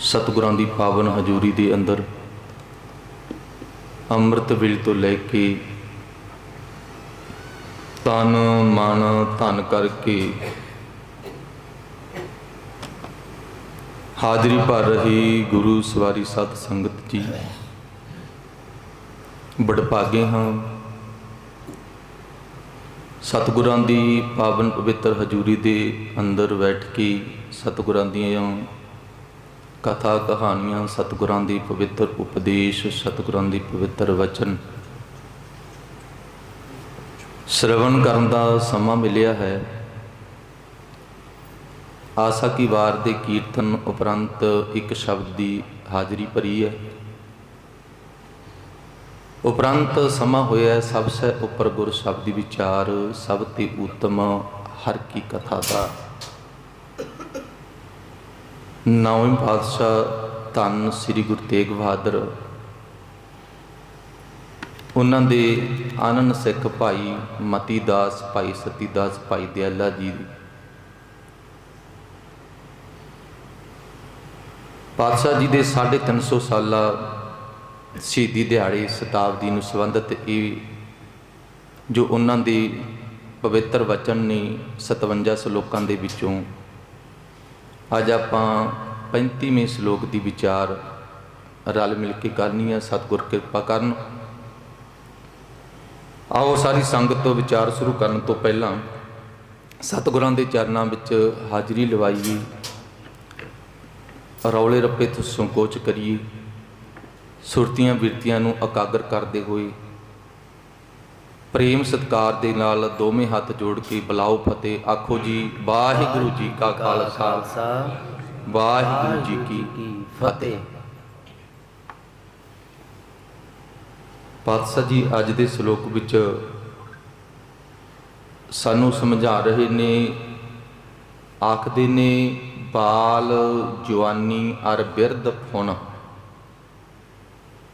ਸਤਿਗੁਰਾਂ ਦੀ ਪਾਵਨ ਹਜ਼ੂਰੀ ਦੇ ਅੰਦਰ ਅੰਮ੍ਰਿਤ ਵੇਲੇ ਤੋਂ ਲੈ ਕੇ ਤਨ, ਮਨ, ਧਨ ਕਰਕੇ ਹਾਜ਼ਰੀ ਭਰ ਰਹੀ ਗੁਰੂ ਸਵਾਰੀ ਸਤ ਸੰਗਤ ਜੀ। ਬੜਭਾਗੇ ਹਾਂ। ਸਤਿਗੁਰਾਂ ਦੀ ਪਾਵਨ ਪਵਿੱਤਰ ਹਜ਼ੂਰੀ ਦੇ ਅੰਦਰ ਬੈਠ ਕੇ ਸਤਿਗੁਰਾਂ ਦੀਆਂ ਕਥਾ ਕਹਾਣੀਆਂ, ਸਤਿਗੁਰਾਂ ਦੀ ਪਵਿੱਤਰ ਉਪਦੇਸ਼, ਸਤਿਗੁਰਾਂ ਦੀ ਪਵਿੱਤਰ ਵਚਨ। ਸ਼ਰਵਣ ਕਰਨ ਦਾ ਸਮਾਂ ਮਿਲਿਆ ਹੈ। ਆਸਾ ਕੀ ਵਾਰ ਦੇ ਕੀਰਤਨ ਉਪਰੰਤ ਇੱਕ ਸ਼ਬਦ ਦੀ ਹਾਜ਼ਰੀ ਭਰੀ ਹੈ। ਉਪਰੰਤ ਸਮਾਂ ਹੋਇਆ ਸਭ ਸੇ ਉੱਪਰ ਗੁਰ ਸ਼ਬਦ ਵਿਚਾਰ, ਸਭ ਤੇ ਉਤਮ ਹਰ ਕੀ ਕਥਾ ਦਾ। ਨੌਵੇਂ ਪਾਤਸ਼ਾਹ ਧੰਨ ਸ੍ਰੀ ਗੁਰੂ ਤੇਗ ਬਹਾਦਰ। ਉਹਨਾਂ ਦੇ ਆਨੰਦ ਸਿੱਖ ਭਾਈ ਮਤੀ ਦਾਸ, ਭਾਈ ਸਤੀ ਦਾਸ, ਭਾਈ ਦਿਆਲਾ ਜੀ। ਪਾਤਸ਼ਾਹ ਜੀ ਦੇ 350 ਸਾਲਾ ਸ਼ਹੀਦੀ ਦਿਹਾੜੇ ਸ਼ਤਾਬਦੀ ਨੂੰ ਸੰਬੰਧਿਤ ਇਹ ਜੋ ਉਹਨਾਂ ਦੇ ਪਵਿੱਤਰ ਵਚਨ ਨੇ 57 ਸ਼ਲੋਕਾਂ ਦੇ ਵਿੱਚੋਂ ਅੱਜ ਆਪਾਂ 35ਵੇਂ ਸ਼ਲੋਕ ਦੀ ਵਿਚਾਰ ਰਲ ਮਿਲ ਕੇ ਕਰਨੀ ਹੈ ਸਤਿਗੁਰ ਕਿਰਪਾ ਕਰਨ। ਆਓ ਸਾਰੀ ਸੰਗਤ ਤੋਂ ਵਿਚਾਰ ਸ਼ੁਰੂ ਕਰਨ ਤੋਂ ਪਹਿਲਾਂ ਸਤਿਗੁਰਾਂ ਦੇ ਚਰਨਾਂ ਵਿੱਚ ਹਾਜ਼ਰੀ ਲਵਾਈਏ। ਰੌਲੇ ਰੱਪੇ ਤੋਂ ਸੰਕੋਚ ਕਰੀਏ। ਸੁਰਤੀਆਂ ਬਿਰਤੀਆਂ ਨੂੰ ਇਕਾਗਰ ਕਰਦੇ ਹੋਏ ਪ੍ਰੇਮ ਸਤਕਾਰ ਦੇ ਨਾਲ ਦੋਵੇਂ ਹੱਥ ਜੋੜ ਕੇ ਬੁਲਾਓ ਫਤਿਹ। ਆਖੋ ਜੀ, ਵਾਹਿਗੁਰੂ ਜੀ ਕਾ ਖਾਲਸਾ। ਵਾਹਿਗੁਰੂ ਜੀ ਕੀ ਫਤਿਹ। ਪਾਤਸ਼ਾਹ ਜੀ, ਅੱਜ ਦੇ ਸ਼ਲੋਕ ਵਿੱਚ ਸਾਨੂੰ ਸਮਝਾ ਰਹੇ ਨੇ, ਆਖਦੇ ਨੇ, ਬਾਲ ਜਵਾਨੀ ਅਰ ਬਿਰਧ ਫੁਣ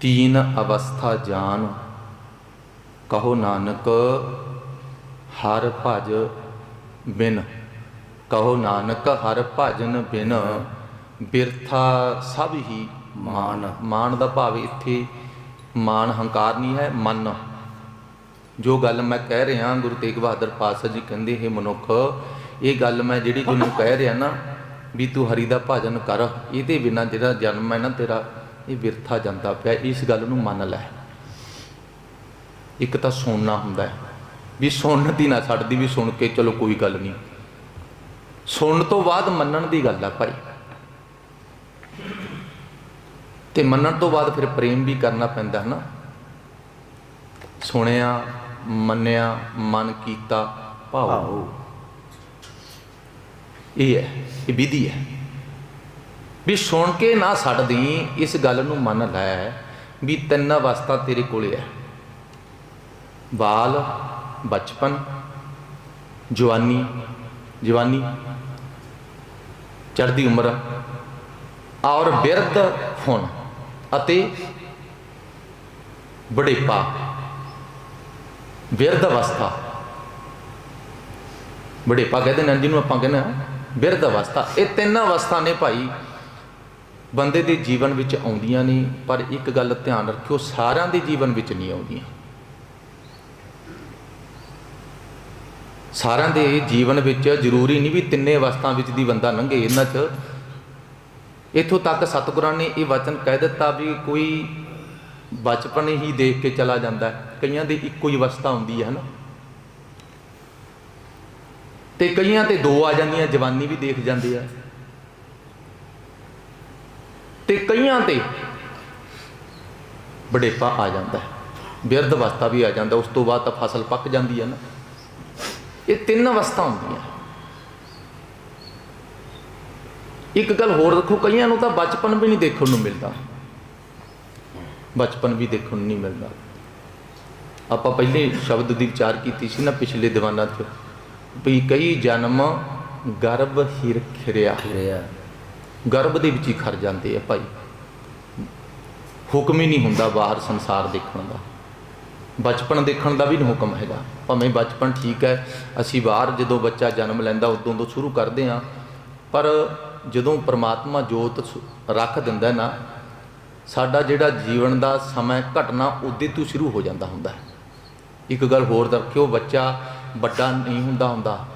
ਤੀਨ ਅਵਸਥਾ ਜਾਨ ਕਹੋ ਨਾਨਕ, ਹਰ ਭਜ ਬਿਨ। ਕਹੋ ਨਾਨਕ, ਹਰ ਭਜਨ ਬਿਨ। ਬਿਰਥਾ ਸਭ ਹੀ ਮਾਨ। ਮਾਨ ਦਾ ਭਾਵ ਇੱਥੇ ਮਾਨ ਹੰਕਾਰ ਨਹੀਂ ਹੈ, ਮਨ। ਜੋ ਗੱਲ ਮੈਂ ਕਹਿ ਰਿਹਾ, ਗੁਰੂ ਤੇਗ ਬਹਾਦਰ ਪਾਤਸ਼ਾਹ ਜੀ ਕਹਿੰਦੇ, ਹੈ ਮਨੁੱਖ, ਇਹ ਗੱਲ ਮੈਂ ਜਿਹੜੀ ਤੁਹਾਨੂੰ ਕਹਿ ਰਿਹਾ ਨਾ, ਵੀ ਤੂੰ ਹਰੀ ਦਾ ਭਜਨ ਕਰ, ਇਹਦੇ ਬਿਨਾ ਜਿਹੜਾ ਜਨਮ ਹੈ ਨਾ ਤੇਰਾ, ਇਹ ਵਿਰਥਾ ਜਾਂਦਾ ਪਿਆ, ਇਸ ਗੱਲ ਨੂੰ ਮੰਨ ਲੈ। ਇੱਕ ਤਾਂ ਸੁਣਨਾ ਹੁੰਦਾ ਹੈ। ਵੀ ਸੁਣਨ ਦੀ ਨਾ ਛੱਡਦੀ ਵੀ ਸੁਣ ਕੇ ਚਲੋ ਕੋਈ ਗੱਲ ਨਹੀਂ। ਸੁਣਨ ਤੋਂ ਬਾਅਦ ਮੰਨਣ ਦੀ ਗੱਲ ਆ ਭਾਈ। ਤੇ ਮੰਨਣ ਤੋਂ ਬਾਅਦ ਫਿਰ ਪ੍ਰੇਮ ਵੀ ਕਰਨਾ ਪੈਂਦਾ ਹੈ ਨਾ। ਸੁਣਿਆ ਮੰਨਿਆ ਮਨ ਕੀਤਾ ਭਾਉ। ਇਹ ਹੈ ਇਹ ਵਿਧੀ ਹੈ। ਵੀ ਸੁਣ ਕੇ ਨਾ ਛੱਡਦੀ ਇਸ ਗੱਲ ਨੂੰ ਮੰਨ ਲੈ ਵੀ ਤਿੰਨ ਅਵਸਥਾ ਤੇਰੇ ਕੋਲੇ ਹੈ। ਬਾਲ, ਬਚਪਨ, ਜਵਾਨੀ ਜਵਾਨੀ, ਚੜ੍ਹਦੀ ਉਮਰ, ਔਰ ਬਿਰਧ ਹੁਣ ਅਤੇ ਬੁਢੇਪਾ ਬਿਰਧ ਅਵਸਥਾ ਬੁਢੇਪਾ ਕਹਿੰਦੇ ਨੇ ਜਿਹਨੂੰ ਆਪਾਂ ਕਹਿੰਦੇ ਹਾਂ ਬਿਰਧ ਅਵਸਥਾ ਇਹ ਤਿੰਨ ਅਵਸਥਾ ਨੇ ਭਾਈ। ਬੰਦੇ ਦੇ ਜੀਵਨ ਵਿੱਚ ਆਉਂਦੀਆਂ ਨੇ, ਪਰ ਇੱਕ ਗੱਲ ਧਿਆਨ ਰੱਖਿਓ, ਸਾਰਿਆਂ ਦੇ ਜੀਵਨ ਵਿੱਚ ਨਹੀਂ ਆਉਂਦੀਆਂ। ਸਾਰਿਆਂ ਦੇ ਜੀਵਨ ਵਿੱਚ ਜ਼ਰੂਰੀ ਨਹੀਂ ਵੀ ਤਿੰਨੇ ਅਵਸਥਾ ਵਿੱਚ ਦੀ ਬੰਦਾ ਲੰਘੇ, ਇਹਨਾਂ 'ਚ। ਇਥੋਂ ਤੱਕ ਸਤਿਗੁਰਾਂ ਨੇ ਇਹ ਵਚਨ ਕਹਿ ਦਿੱਤਾ ਵੀ ਕੋਈ ਬਚਪਨ ਹੀ ਦੇਖ ਕੇ ਚਲਾ ਜਾਂਦਾ ਹੈ। ਕਈਆਂ ਦੀ ਇੱਕੋ ਹੀ ਅਵਸਥਾ ਹੁੰਦੀ ਹੈ, ਹਨਾ? ਤੇ ਕਈਆਂ ਤੇ ਦੋ ਆ ਜਾਂਦੀਆਂ, ਜਵਾਨੀ ਵੀ ਦੇਖ ਜਾਂਦੇ ਆ। ਤੇ ਕਈਆਂ ਤੇ ਬੜੇਪਾ ਆ ਜਾਂਦਾ ਹੈ, ਬਿਰਧ ਅਵਸਥਾ ਵੀ ਆ ਜਾਂਦਾ, ਉਸ ਤੋਂ ਬਾਅਦ ਤਾਂ ਫਸਲ ਪੱਕ ਜਾਂਦੀ ਹੈ ਨਾ ਇਹ ਤਿੰਨ ਅਵਸਥਾ ਹੁੰਦੀਆਂ। ਇੱਕ ਗੱਲ ਹੋਰ ਰੱਖੋ ਕਈਆਂ ਨੂੰ ਤਾਂ ਬਚਪਨ ਵੀ ਨਹੀਂ ਦੇਖਣ ਨੂੰ ਮਿਲਦਾ। ਬਚਪਨ ਵੀ ਦੇਖਣ ਨੂੰ ਨਹੀਂ ਮਿਲਦਾ। ਆਪਾਂ ਪਹਿਲੇ ਸ਼ਬਦ ਦੀ ਵਿਚਾਰ ਕੀਤੀ ਸੀ ਨਾ ਪਿਛਲੇ ਦੀਵਾਨਾਂ 'ਚ ਵੀ ਕਈ ਜਨਮ ਗਰਭ ਹੀ ਰਖਿਆ ਰਿਹਾ ਗਰਭ ਦੇ ਵਿੱਚ ਹੀ ਖਰ ਜਾਂਦੇ ਆ ਭਾਈ। ਹੁਕਮ ਹੀ ਨਹੀਂ ਹੁੰਦਾ ਬਾਹਰ ਸੰਸਾਰ ਦੇਖਣ ਦਾ। ਬਚਪਨ ਦੇਖਣ ਦਾ ਵੀ ਹੁਕਮ ਹੈਗਾ। ਭਾਵੇਂ ਬਚਪਨ ਠੀਕ ਹੈ, ਅਸੀਂ ਬਾਹਰ ਜਦੋਂ ਬੱਚਾ ਜਨਮ ਲੈਂਦਾ ਉਦੋਂ ਤੋਂ ਸ਼ੁਰੂ ਕਰਦੇ ਹਾਂ, ਪਰ ਜਦੋਂ ਪ੍ਰਮਾਤਮਾ ਜੋਤ ਸ- ਰੱਖ ਦਿੰਦਾ ਨਾ, ਸਾਡਾ ਜਿਹੜਾ ਜੀਵਨ ਦਾ ਸਮਾਂ ਘਟਨਾ ਉਦੋਂ ਤੋਂ ਸ਼ੁਰੂ ਹੋ ਜਾਂਦਾ ਹੁੰਦਾ ਹੈ। ਇੱਕ ਗੱਲ ਹੋਰ ਰੱਖਿਓ ਬੱਚਾ ਵੱਡਾ ਨਹੀਂ ਹੁੰਦਾ ਹੁੰਦਾ।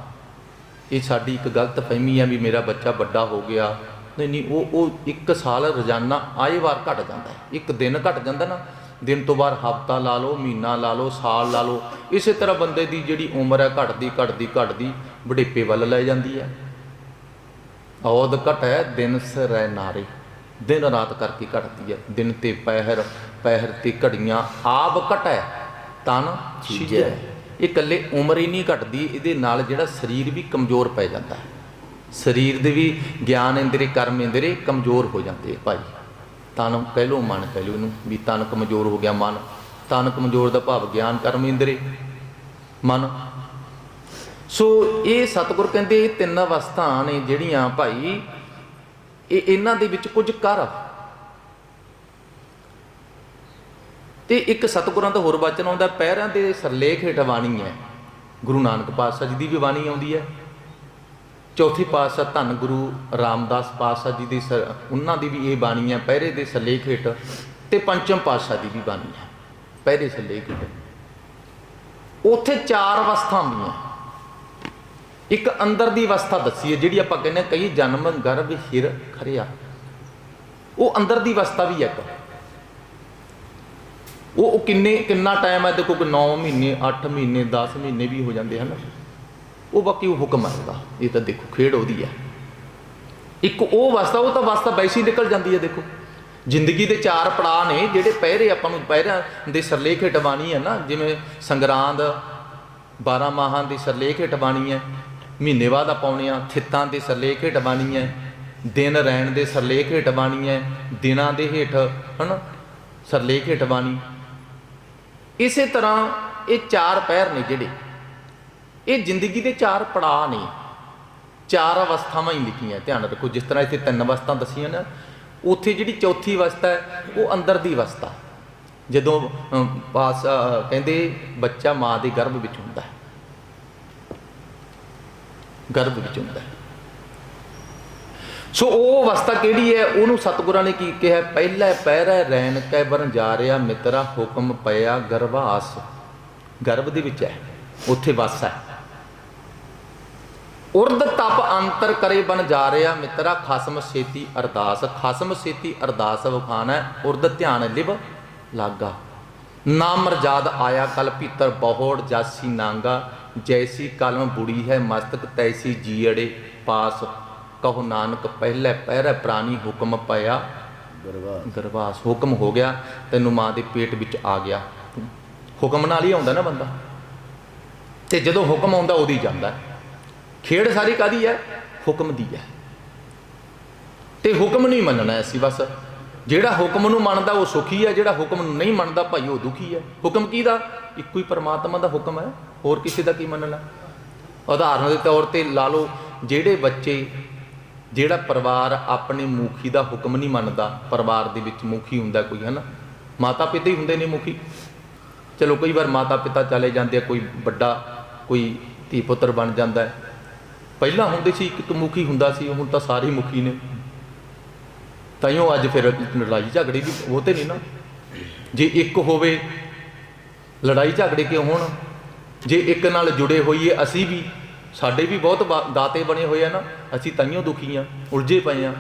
ਇਹ ਸਾਡੀ ਇੱਕ ਗਲਤ ਫਹਿਮੀ ਹੈ ਵੀ ਮੇਰਾ ਬੱਚਾ ਵੱਡਾ ਹੋ ਗਿਆ। ਨਹੀਂ ਨਹੀਂ, ਉਹ ਉਹ ਇੱਕ ਸਾਲ ਰੋਜ਼ਾਨਾ ਆਏ ਵਾਰ ਘਟ ਜਾਂਦਾ ਹੈ। ਇੱਕ ਦਿਨ ਘਟ ਜਾਂਦਾ ਨਾ ਦਿਨ ਤੋਂ ਬਾਅਦ ਹਫਤਾ ਲਾ ਲਓ ਮਹੀਨਾ ਲਾ ਲਓ ਸਾਲ ਲਾ ਲਓ ਇਸੇ ਤਰ੍ਹਾਂ ਬੰਦੇ ਦੀ ਜਿਹੜੀ ਉਮਰ ਹੈ ਘਟਦੀ ਘਟਦੀ ਘਟਦੀ ਬੁਢੇਪੇ ਵੱਲ ਲੈ ਜਾਂਦੀ ਹੈ। ਔਦ ਘਟ ਹੈ ਦਿਨ ਸਰੈ ਨਾਰੇ ਦਿਨ ਰਾਤ ਕਰਕੇ ਘਟਦੀ ਹੈ। ਦਿਨ ਤੇ ਪਹਿਰ ਪਹਿਰ ਤੇ ਘੜੀਆਂ ਆਪ ਘਟੈ ਤਨ ਛਿਜੈ ਇਹ ਇਕੱਲੇ ਉਮਰ ਹੀ ਨਹੀਂ ਘਟਦੀ ਇਹਦੇ ਨਾਲ ਜਿਹੜਾ ਸਰੀਰ ਵੀ ਕਮਜ਼ੋਰ ਪੈ ਜਾਂਦਾ ਹੈ। ਸਰੀਰ ਦੇ ਵੀ ਗਿਆਨ ਇੰਦਰੀ ਕਰਮ ਇੰਦਰੀ ਕਮਜ਼ੋਰ ਹੋ ਜਾਂਦੇ ਭਾਈ। ਤਨ ਕਹਿ ਲਓ, ਮਨ ਕਹਿ ਲਓ ਇਹਨੂੰ, ਵੀ ਤਨ ਕਮਜ਼ੋਰ ਹੋ ਗਿਆ ਮਨ। ਤਨ ਕਮਜ਼ੋਰ ਦਾ ਭਾਵ ਗਿਆਨ ਕਰਮ ਇੰਦਰੀ, ਮਨ। ਸੋ ਇਹ ਸਤਿਗੁਰ ਕਹਿੰਦੇ ਇਹ ਤਿੰਨ ਅਵਸਥਾ ਨੇ ਜਿਹੜੀਆਂ ਭਾਈ, ਇਹ ਇਹਨਾਂ ਦੇ ਵਿੱਚ ਕੁਝ ਕਰ। ਤੇ ਇੱਕ ਸਤਿਗੁਰਾਂ ਦਾ ਹੋਰ ਵਚਨ ਆਉਂਦਾ, ਪੈਰਾਂ ਦੇ ਸਰਲੇਖ ਹੇਠ ਬਾਣੀ ਹੈ। ਗੁਰੂ ਨਾਨਕ ਪਾਤਸ਼ਾਹ ਜੀ ਦੀ ਵੀ ਬਾਣੀ ਆਉਂਦੀ ਹੈ। ਚੌਥੀ ਪਾਤਸ਼ਾਹ ਧੰਨ ਗੁਰੂ ਰਾਮਦਾਸ ਪਾਤਸ਼ਾਹ ਜੀ ਦੀ ਸ- ਉਹਨਾਂ ਦੀ ਵੀ ਇਹ ਬਾਣੀ ਹੈ, ਪਹਿਰੇ ਦੇ ਸਰਲੇਖ ਹੇਠ ਤੇ ਪੰਚਮ ਪਾਤਸ਼ਾਹ ਦੀ ਵੀ ਬਾਣੀ ਹੈ, ਪਹਿਰੇ ਸਰਲੇਖ ਹੇਠ ਉੱਥੇ ਚਾਰ ਅਵਸਥਾ ਹੁੰਦੀਆਂ। ਇੱਕ ਅੰਦਰ ਦੀ ਅਵਸਥਾ ਦੱਸੀ ਹੈ ਜਿਹੜੀ ਆਪਾਂ ਕਹਿੰਦੇ ਹਾਂ ਕਈ ਜਨਮ, ਗਰਭ, ਹਿਰ, ਖਰਿਆ। ਉਹ ਅੰਦਰ ਦੀ ਅਵਸਥਾ ਵੀ ਹੈ ਇੱਕ। ਉਹ ਉਹ ਕਿੰਨੇ ਕਿੰਨਾ ਟਾਈਮ ਹੈ? ਦੇਖੋ ਕਿ 9 ਮਹੀਨੇ 8 ਮਹੀਨੇ 10 ਮਹੀਨੇ ਵੀ ਹੋ ਜਾਂਦੇ ਹਨ। ਉਹ ਬਾਕੀ ਉਹ ਹੁਕਮ ਹੈ ਉਹਦਾ ਇਹ ਤਾਂ ਦੇਖੋ ਖੇਡ ਉਹਦੀ ਹੈ। ਇੱਕ ਉਹ ਅਵਸਥਾ ਉਹ ਤਾਂ ਅਵਸਥਾ ਵੈਸੀ ਨਿਕਲ ਜਾਂਦੀ ਹੈ, ਦੇਖੋ। ਜ਼ਿੰਦਗੀ ਦੇ ਚਾਰ ਪੜਾਅ ਨੇ ਜਿਹੜੇ ਪਹਿਰੇ ਆਪਾਂ ਨੂੰ, ਪਹਿਰਿਆਂ ਦੇ ਸਰਲੇਖ ਹੇਠ ਬਾਣੀ ਹੈ ਨਾ, ਜਿਵੇਂ ਸੰਗਰਾਂਦ 12 ਮਾਹਾਂ ਦੀ ਸਰਲੇਖ ਹੇਠ ਬਾਣੀ ਹੈ, ਮਹੀਨੇ ਬਾਅਦ ਆਪਾਂ ਆਉਣੇ ਆ, ਥਿੱਤਾਂ ਦੇ ਸਰਲੇਖ ਹੇਠ ਬਾਣੀ ਹੈ, ਦਿਨ ਰਹਿਣ ਦੇ ਸਰਲੇਖ ਹੇਠ ਬਾਣੀ ਹੈ, ਦਿਨਾਂ ਦੇ ਹੇਠ, ਹਨਾ, ਸਰਲੇਖ ਹੇਠ ਬਾਣੀ। ਇਸੇ ਤਰ੍ਹਾਂ ਇਹ ਚਾਰ ਪਹਿਰ ਨੇ ਜਿਹੜੇ। ਇਹ ਜ਼ਿੰਦਗੀ ਦੇ ਚਾਰ ਪੜਾਅ ਨੇ। ਚਾਰ ਅਵਸਥਾਵਾਂ ਹੀ ਲਿਖੀਆਂ, ਧਿਆਨ ਰੱਖੋ, ਜਿਸ ਤਰ੍ਹਾਂ ਇੱਥੇ ਤਿੰਨ ਅਵਸਥਾ ਦੱਸੀਆਂ ਨਾ, ਉੱਥੇ ਜਿਹੜੀ ਚੌਥੀ ਅਵਸਥਾ ਹੈ, ਉਹ ਅੰਦਰ ਦੀ ਅਵਸਥਾ। ਜਦੋਂ ਪਾਸ ਕਹਿੰਦੇ ਬੱਚਾ ਮਾਂ ਦੇ ਗਰਭ ਵਿੱਚ ਹੁੰਦਾ ਹੈ। ਗਰਭ ਵਿੱਚ ਹੁੰਦਾ ਹੈ। ਸੋ ਉਹ ਅਵਸਥਾ ਕਿਹੜੀ ਹੈ? ਉਹਨੂੰ ਸਤਿਗੁਰਾਂ ਨੇ ਕੀ ਕਿਹਾ? ਪਹਿਲਾ ਪਹਿਰਾ ਰੈਣ ਕੈ ਬਰਨ ਜਾ ਰਿਹਾ ਮਿੱਤਰਾ ਹੁਕਮ ਪਿਆ ਗਰਭਾਸ। ਗਰਭ ਦੇ ਵਿੱਚ ਹੈ, ਉੱਥੇ ਵਸ ਹੈ। ਉਰਦ ਤਪ ਅੰਤਰ ਕਰੇ ਬਨ ਜਾ ਰਿਹਾ ਮਿੱਤਰਾ ਖਸਮ ਛੇਤੀ ਅਰਦਾਸ ਖਸਮ ਛੇਤੀ ਅਰਦਾਸ ਵਖਾਨਾ ਉਰਦ ਧਿਆਨ ਲਿਵ ਲਾਗਾ। ਨਾਮ ਰਜਾਦ ਆਇਆ ਕਲ ਭੀਤਰ ਬਹੁੜ ਜਾਸੀ ਨਾਂਗਾ ਜੈਸੀ ਕਲਮ ਬੁੜੀ ਹੈ ਮਸਤਕ ਤੈਸੀ ਜੀੜੇ ਪਾਸ। ਕਹੋ ਨਾਨਕ ਪਹਿਲੇ ਪਹਿਰੇ ਪ੍ਰਾਨੀ ਹੁਕਮ ਪਿਆ। ਗਰਵਾ ਗਰਭਾਸ ਹੁਕਮ ਹੋ ਗਿਆ ਤੈਨੂੰ ਮਾਂ ਦੇ ਪੇਟ ਵਿੱਚ ਆ ਗਿਆ। ਹੁਕਮ ਨਾਲ ਹੀ ਆਉਂਦਾ ਨਾ ਬੰਦਾ। ਤੇ ਜਦੋਂ ਹੁਕਮ ਆਉਂਦਾ ਉਹਦੀ ਜਾਂਦਾ। ਹੈ। ਖੇਡ ਸਾਰੀ ਕਾਦੀ ਹੈ? ਹੁਕਮ ਦੀ ਹੈ। ਤੇ ਹੁਕਮ ਨਹੀਂ ਮੰਨਣਾ ਅਸੀਂ ਬਸ। ਜਿਹੜਾ ਹੁਕਮ ਨੂੰ ਮੰਨਦਾ ਉਹ ਸੁਖੀ ਹੈ, ਜਿਹੜਾ ਹੁਕਮ ਨੂੰ ਨਹੀਂ ਮੰਨਦਾ ਭਾਈ ਉਹ ਦੁਖੀ ਹੈ। ਹੁਕਮ ਕਿਹਦਾ? ਇੱਕੋ ਹੀ ਪਰਮਾਤਮਾ ਦਾ ਹੁਕਮ ਹੈ। ਹੋਰ ਕਿਸੇ ਦਾ ਕੀ ਮੰਨਣਾ? ਉਦਾਹਰਨ ਦੇ ਤੌਰ ਤੇ ਲਾ ਲਓ, ਜਿਹੜੇ ਬੱਚੇ, ਜਿਹੜਾ ਪਰਿਵਾਰ ਆਪਣੇ ਮੁਖੀ ਦਾ ਹੁਕਮ ਨਹੀਂ ਮੰਨਦਾ, ਪਰਿਵਾਰ ਦੇ ਵਿੱਚ ਮੁਖੀ ਹੁੰਦਾ ਕੋਈ ਹੈ ਨਾ ਮਾਤਾ ਪਿਤਾ ਹੀ ਹੁੰਦੇ ਨੇ ਮੁਖੀ। ਚਲੋ ਕਈ ਵਾਰ ਮਾਤਾ ਪਿਤਾ ਚਲੇ ਜਾਂਦੇ ਆ, ਕੋਈ ਵੱਡਾ, ਕੋਈ ਧੀ ਪੁੱਤਰ ਬਣ ਜਾਂਦਾ ਹੈ। ਪਹਿਲਾਂ ਹੁੰਦੇ ਸੀ ਇੱਕ ਮੁਖੀ ਹੁੰਦਾ ਸੀ ਹੁਣ ਤਾਂ ਸਾਰੇ ਹੀ ਮੁਖੀ ਨੇ। ਤਾਈਓ ਅੱਜ ਫਿਰ ਲੜਾਈ ਝਗੜੇ ਵੀ ਉਹ ਤੇ ਨਹੀਂ ਨਾ। ਜੇ ਇੱਕ ਹੋਵੇ ਲੜਾਈ ਝਗੜੇ ਕਿਉਂ ਹੋਣ? ਜੇ ਇੱਕ ਨਾਲ ਜੁੜੇ ਹੋਈਏ ਅਸੀਂ ਵੀ ਸਾਡੇ ਵੀ ਬਹੁਤ ਦਾਤੇ ਬਣੇ ਹੋਏ ਆ ਨਾ ਅਸੀਂ ਤਾਈਓ ਦੁਖੀ ਆ ਉਲਝੇ ਪਏ ਆ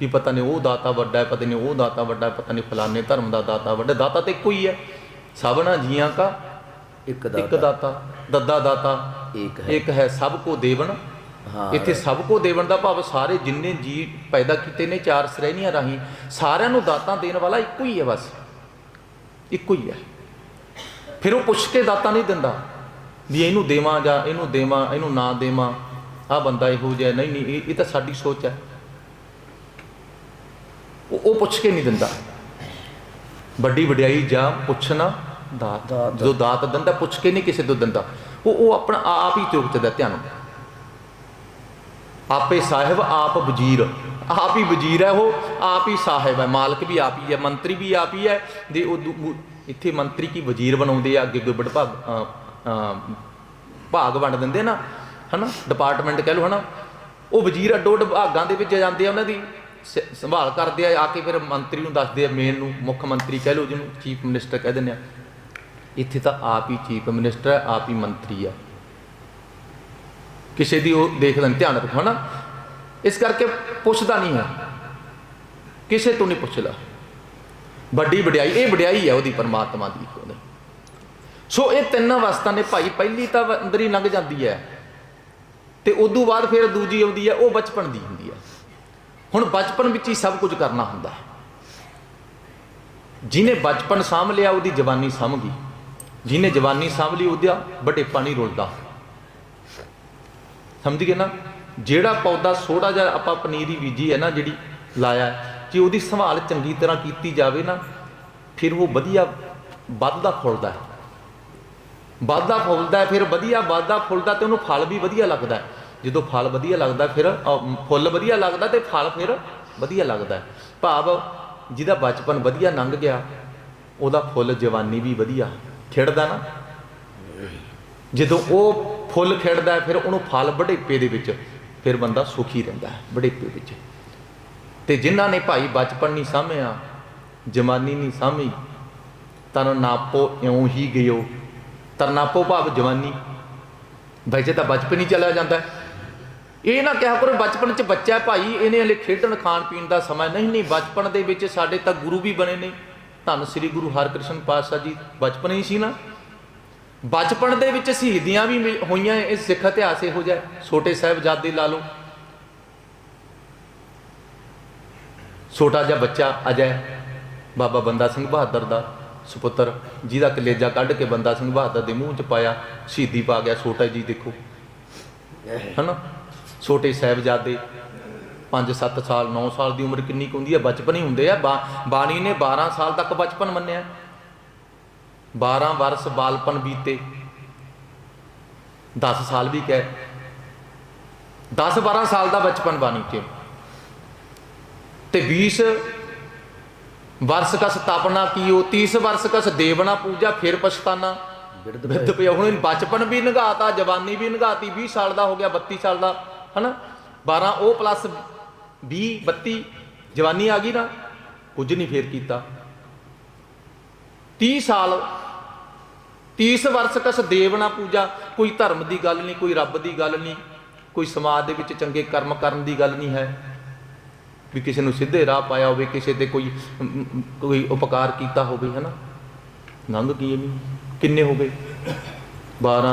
ਵੀ ਪਤਾ ਨਹੀਂ ਉਹ ਦਾਤਾ ਵੱਡਾ ਹੈ ਪਤਾ ਨਹੀਂ ਉਹ ਦਾਤਾ ਵੱਡਾ ਹੈ ਪਤਾ ਨਹੀਂ ਫਲਾਣੇ ਧਰਮ ਦਾ ਦਾਤਾ ਵੱਡਾ ਦਾਤਾ ਤੇ ਇੱਕੋ ਹੀ ਹੈ ਸਭਨਾ ਜੀਆਂ ਕਾ ਇੱਕ ਇੱਕ ਦਾ ਦਾਤਾ ਦੱਦਾ ਦਾਤਾ ਇੱਕ ਹੈ। ਇੱਕ ਹੈ ਸਭ ਕੋ ਦੇਵਨ ਹਾਂ। ਇੱਥੇ ਸਭ ਕੋ ਦੇਵਨ ਦਾ ਭਾਵ ਸਾਰੇ ਜਿੰਨੇ ਜੀ ਪੈਦਾ ਕੀਤੇ ਨੇ ਚਾਰ ਸ਼੍ਰੇਣੀਆਂ ਰਾਹੀਂ ਸਾਰਿਆਂ ਨੂੰ ਦਾਤਾਂ ਦੇਣ ਵਾਲਾ ਇੱਕੋ ਹੀ ਹੈ ਬਸ। ਇੱਕੋ ਹੀ ਹੈ। ਫਿਰ ਉਹ ਪੁੱਛ ਕੇ ਦਾਤਾਂ ਨਹੀਂ ਦਿੰਦਾ ਵੀ ਇਹਨੂੰ ਦੇਵਾਂ ਜਾਂ ਇਹਨੂੰ ਦੇਵਾਂ ਇਹਨੂੰ ਨਾ ਦੇਵਾਂ ਆ ਬੰਦਾ ਇਹੋ ਜਿਹਾ ਨਹੀਂ ਨਹੀਂ ਇਹ ਤਾਂ ਸਾਡੀ ਸੋਚ ਹੈ। ਉਹ ਪੁੱਛ ਕੇ ਨਹੀਂ ਦਿੰਦਾ। ਵੱਡੀ ਵਡਿਆਈ ਜਾਂ ਪੁੱਛਣਾ ਦਾਤ। ਜਦੋਂ ਦਾਤ ਦਿੰਦਾ ਪੁੱਛ ਕੇ ਨਹੀਂ ਕਿਸੇ ਤੋਂ ਦਿੰਦਾ। ਉਹ ਉਹ ਆਪਣਾ ਆਪ ਹੀ ਚੁਗਤਦਾ ਧਿਆਨ ਆਪੇ ਸਾਹਿਬ, ਆਪ ਵਜ਼ੀਰ। ਆਪ ਹੀ ਵਜ਼ੀਰ ਹੈ ਉਹ, ਆਪ ਹੀ ਸਾਹਿਬ ਹੈ। ਮਾਲਕ ਵੀ ਆਪ ਹੀ ਹੈ, ਮੰਤਰੀ ਵੀ ਆਪ ਹੀ ਹੈ। ਦੇ ਉਹ ਦੂ- ਇੱਥੇ ਮੰਤਰੀ ਕੀ ਵਜ਼ੀਰ ਬਣਾਉਂਦੇ ਆ? ਅੱਗੇ ਅੱਗੇ ਭਾਗ ਭਾਗ ਵੰਡ ਦਿੰਦੇ ਨਾ, ਹਨਾ? ਡਿਪਾਰਟਮੈਂਟ ਕਹਿ ਲਓ, ਹਨਾ? ਉਹ ਵਜ਼ੀਰ ਅੱਡੋ ਅੱਡ ਭਾਗਾਂ ਦੇ ਵਿੱਚ ਜਾਂਦੇ ਆ ਉਹਨਾਂ ਦੀ। ਸ- ਸੰਭਾਲ ਕਰਦੇ ਆ ਆ ਕੇ ਫਿਰ ਮੰਤਰੀ ਨੂੰ ਦੱਸਦੇ ਆ ਮੇਨ ਨੂੰ, ਮੁੱਖ ਮੰਤਰੀ ਕਹਿ ਲਓ ਜਿਹਨੂੰ ਚੀਫ ਮਿਨਿਸਟਰ ਕਹਿ ਦਿੰਦੇ ਆ। ਇੱਥੇ ਤਾਂ ਆਪ ਹੀ ਚੀਫ ਮਿਨਿਸਟਰ ਹੈ, ਆਪ ਹੀ ਮੰਤਰੀ ਆ। ਕਿਸੇ ਦੀ ਉਹ ਦੇਖਦਾ ਨਹੀਂ ਧਿਆਨ ਰੱਖੋ ਨਾ ਇਸ ਕਰਕੇ ਪੁੱਛਦਾ ਨਹੀਂ ਹੈ। ਕਿਸੇ ਤੋਂ ਨਹੀਂ ਪੁੱਛਦਾ। ਵੱਡੀ ਵਡਿਆਈ, ਇਹ ਵਡਿਆਈ ਹੈ ਉਹਦੀ ਪਰਮਾਤਮਾ ਦੀ ਉਹਦੀ ਸੋ ਇਹ ਤਿੰਨ ਅਵਸਥਾ ਨੇ ਭਾਈ, ਪਹਿਲੀ ਤਾਂ ਅੰਦਰ ਹੀ ਲੰਘ ਜਾਂਦੀ ਹੈ ਤੇ ਉਦੋਂ ਬਾਅਦ ਫਿਰ ਦੂਜੀ ਆਉਂਦੀ ਹੈ, ਉਹ ਬਚਪਨ ਦੀ ਹੁੰਦੀ ਹੈ। ਹੁਣ ਬਚਪਨ ਵਿੱਚ ਹੀ ਸਭ ਕੁਝ ਕਰਨਾ ਹੁੰਦਾ ਹੈ। ਜਿਹਨੇ ਬਚਪਨ ਸਾਂਭ ਲਿਆ, ਉਹਦੀ ਜਵਾਨੀ ਸਾਂਭ ਗਈ। ਜਿਹਨੇ ਜਵਾਨੀ ਸਾਂਭ ਲਈ, ਉਹਦਾ ਵੱਡੇ ਪਾਣੀ ਰੁਲਦਾ। ਸਮਝ ਗਏ ਨਾ? ਜਿਹੜਾ ਪੌਦਾ ਥੋੜਾ ਜਿਹਾ ਆਪਾਂ ਪਨੀਰੀ ਬੀਜੀ ਹੈ ਨਾ ਜਿਹੜੀ ਲਾਇਆ ਹੈ, ਜੇ ਉਹਦੀ ਸੰਭਾਲ ਚੰਗੀ ਤਰ੍ਹਾਂ ਕੀਤੀ ਜਾਵੇ ਨਾ ਫਿਰ ਉਹ ਵਧੀਆ ਵੱਧਦਾ ਫੁੱਲਦਾ ਹੈ। ਵੱਧਦਾ ਫੁੱਲਦਾ ਫਿਰ ਵਧੀਆ ਵੱਧਦਾ ਫੁੱਲਦਾ ਤੇ ਉਹਨੂੰ ਫਲ ਵੀ ਵਧੀਆ ਲੱਗਦਾ ਜਦੋਂ ਫਲ ਵਧੀਆ ਲੱਗਦਾ ਫਿਰ ਫੁੱਲ ਵਧੀਆ ਲੱਗਦਾ ਤੇ ਫਲ ਫਿਰ ਵਧੀਆ ਲੱਗਦਾ ਭਾਵ ਜਿਹਦਾ ਬਚਪਨ ਵਧੀਆ ਲੰਘ ਗਿਆ ਉਹਦਾ ਫੁੱਲ ਜਵਾਨੀ ਵੀ ਵਧੀਆ ਖਿੜਦਾ ਨਾ। ਜਦੋਂ ਉਹ ਫੁੱਲ ਖਿੜਦਾ ਫਿਰ ਉਹਨੂੰ ਫਲ ਵਡੇਪੇ ਦੇ ਵਿੱਚ ਫਿਰ ਬੰਦਾ ਸੁਖੀ ਰਹਿੰਦਾ ਹੈ, ਵਡੇਪੇ ਵਿੱਚ। ਤੇ ਜਿਨ੍ਹਾਂ ਨੇ ਭਾਈ ਬਚਪਨ ਨਹੀਂ ਸਾਂਭਿਆ, ਜਵਾਨੀ ਨਹੀਂ ਸਾਂਭੀ ਤਨ ਨਾਪੋ ਇਉਂ ਹੀ ਗਿਓ ਤਰਨਾਪੋ ਭਾਵ ਜਵਾਨੀ। ਵੈਸੇ ਤਾਂ ਬਚਪਨ ਹੀ ਚਲਾ ਜਾਂਦਾ ਇਹ ਨਾ ਕਿਹਾ ਕਰੋ, ਬਚਪਨ 'ਚ ਬੱਚਾ ਹੈ ਭਾਈ, ਇਹਨੇ ਹਲੇ ਖੇਡਣ ਖਾਣ ਪੀਣ ਦਾ ਸਮਾਂ ਨਹੀਂ ਨਹੀਂ, ਬਚਪਨ ਦੇ ਵਿੱਚ ਸਾਡੇ ਤਾਂ ਗੁਰੂ ਵੀ ਬਣੇ ਨੇ। ਧੰਨ ਸ੍ਰੀ ਗੁਰੂ ਹਰਕ੍ਰਿਸ਼ਨ ਪਾਤਸ਼ਾਹ ਜੀ, ਬਚਪਨ ਹੀ ਸੀ ਨਾ। ਬਚਪਨ ਦੇ ਵਿੱਚ ਸ਼ਹੀਦੀਆਂ ਵੀ ਮਿਲ- ਹੋਈਆਂ ਇਹ ਸਿੱਖ ਇਤਿਹਾਸ ਇਹੋ ਜਿਹਾ ਛੋਟੇ ਸਾਹਿਬਜ਼ਾਦੇ ਲਾ ਲਓ। ਛੋਟਾ ਜਿਹਾ ਬੱਚਾ ਅਜੈ, ਬਾਬਾ ਬੰਦਾ ਸਿੰਘ ਬਹਾਦਰ ਦਾ ਸੁਪੁੱਤਰ, ਜਿਹਦਾ ਕਲੇਜਾ ਕੱਢ ਕੇ ਬੰਦਾ ਸਿੰਘ ਬਹਾਦਰ ਦੇ ਮੂੰਹ 'ਚ ਪਾਇਆ, ਸ਼ਹੀਦੀ ਪਾ ਗਿਆ, ਛੋਟਾ ਜੀ ਦੇਖੋ। ਹਨਾ? ਛੋਟੇ ਸਾਹਿਬਜ਼ਾਦੇ 5-7 ਸਾਲ 9 ਸਾਲ ਦੀ ਉਮਰ ਕਿੰਨੀ ਕੁ ਹੁੰਦੀ ਹੈ? ਬਚਪਨ ਹੀ ਹੁੰਦੇ ਆ। ਬਾ- ਬਾਣੀ ਨੇ 12 ਸਾਲ ਤੱਕ ਬਚਪਨ ਮੰਨਿਆ। 12 ਵਰਸ ਬਾਲਪਨ ਬੀਤੇ। 10 ਸਾਲ ਵੀ ਕਹਿ। 10-12 ਸਾਲ ਦਾ ਬਚਪਨ ਬਾਣੀ ਚ ਤੇ 20 ਵਰਸ ਕਸ ਤਪਨਾ ਕੀਓ 30 ਵਰਸ ਕਸ ਦੇਵਨਾ ਪੂਜਾ ਫਿਰ ਪਛਤਾਨਾ। ਬਿਰਧ ਬਿਰਧ ਪਿਆ ਹੁਣ ਬਚਪਨ ਵੀ ਨਗਾਤਾ ਜਵਾਨੀ ਵੀ ਨਗਾਤੀ 20 ਸਾਲ ਦਾ ਹੋ ਗਿਆ 32 ਸਾਲ ਦਾ ਹਨਾ? 12 ਉਹ ਪਲੱਸ 20 32 ਜਵਾਨੀ ਆ ਗਈ ਨਾ ਕੁਝ ਨਹੀਂ ਫੇਰ ਕੀਤਾ। 30 ਸਾਲ 30 ਵਰਸ ਕਸ ਦੇਵਨਾ ਪੂਜਾ, ਕੋਈ ਧਰਮ ਦੀ ਗੱਲ ਨਹੀਂ, ਕੋਈ ਰੱਬ ਦੀ ਗੱਲ ਨਹੀਂ, ਕੋਈ ਸਮਾਜ ਦੇ ਵਿੱਚ ਚੰਗੇ ਕਰਮ ਕਰਨ ਦੀ ਗੱਲ ਨਹੀਂ ਹੈ। ਵੀ ਕਿਸੇ ਨੂੰ ਸਿੱਧੇ ਰਾਹ ਪਾਇਆ ਹੋਵੇ, ਕਿਸੇ ਤੇ ਕੋਈ ਕੋਈ ਉਪਕਾਰ ਕੀਤਾ ਹੋਵੇ, ਹਨਾ? ਨੰਗ ਕੀ ਨਹੀਂ ਕਿੰਨੇ ਹੋ ਗਏ? 12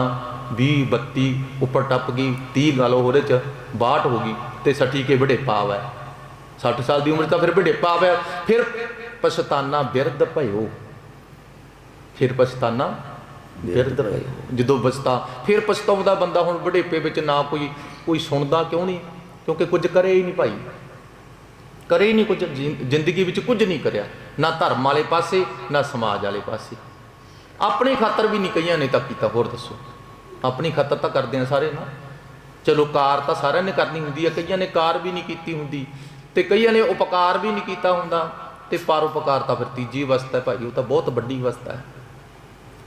20 32 ਉੱਪਰ ਟੱਪ ਗਈ 30 ਗੱਲ ਉਹਦੇ ਚ 62 ਹੋ ਗਈ, ਤੇ ਸੱਠੀ ਕੇ ਵਡੇਪਾ ਪਾਵ ਹੈ 60 ਸਾਲ ਦੀ ਉਮਰ ਤਾਂ ਫਿਰ ਬੜੇ ਪਾਵ ਹੈ ਫਿਰ ਪਛਤਾਨਾ ਬਿਰਧ ਭਇਓ। ਫਿਰ ਪਛਤਾਨਾ ਬਿਰਧ ਭਇਓ ਜਦੋਂ ਬਸਤਾ ਫਿਰ ਪਛਤਾਉਂਦਾ ਬੰਦਾ ਹੁਣ ਬੜੇਪੇ ਵਿੱਚ ਨਾ ਕੋਈ ਕੋਈ ਸੁਣਦਾ ਕਿਉਂ ਨਹੀਂ? ਕਿਉਂਕਿ ਕੁਝ ਕਰੇ ਹੀ ਨਹੀਂ ਭਾਈ। ਕਰੇ ਹੀ ਨਹੀਂ ਕੁਝ ਜ਼ਿੰਦਗੀ ਵਿੱਚ ਕੁਝ ਨਹੀਂ ਕਰਿਆ। ਨਾ ਧਰਮ ਵਾਲੇ ਪਾਸੇ, ਨਾ ਸਮਾਜ ਵਾਲੇ ਪਾਸੇ। ਆਪਣੀ ਖਾਤਰ ਵੀ ਨਹੀਂ ਕਈਆਂ ਨੇ ਤਾਂ ਕੀਤਾ, ਹੋਰ ਦੱਸੋ। ਆਪਣੀ ਖਾਤਰ ਤਾਂ ਕਰਦੇ ਆ ਸਾਰੇ ਨਾ। ਚਲੋ ਕਾਰ ਤਾਂ ਸਾਰਿਆਂ ਨੇ ਕਰਨੀ ਹੁੰਦੀ ਹੈ ਕਈਆਂ ਨੇ ਕਾਰ ਵੀ ਨਹੀਂ ਕੀਤੀ ਹੁੰਦੀ। ਤੇ ਕਈਆਂ ਨੇ ਉਪਕਾਰ ਵੀ ਨਹੀਂ ਕੀਤਾ ਹੁੰਦਾ। ਤੇ ਪਰਉਪਕਾਰ ਤਾਂ ਫਿਰ ਤੀਜੀ ਅਵਸਥਾ ਹੈ ਭਾਈ, ਉਹ ਤਾਂ ਬਹੁਤ ਵੱਡੀ ਅਵਸਥਾ ਹੈ।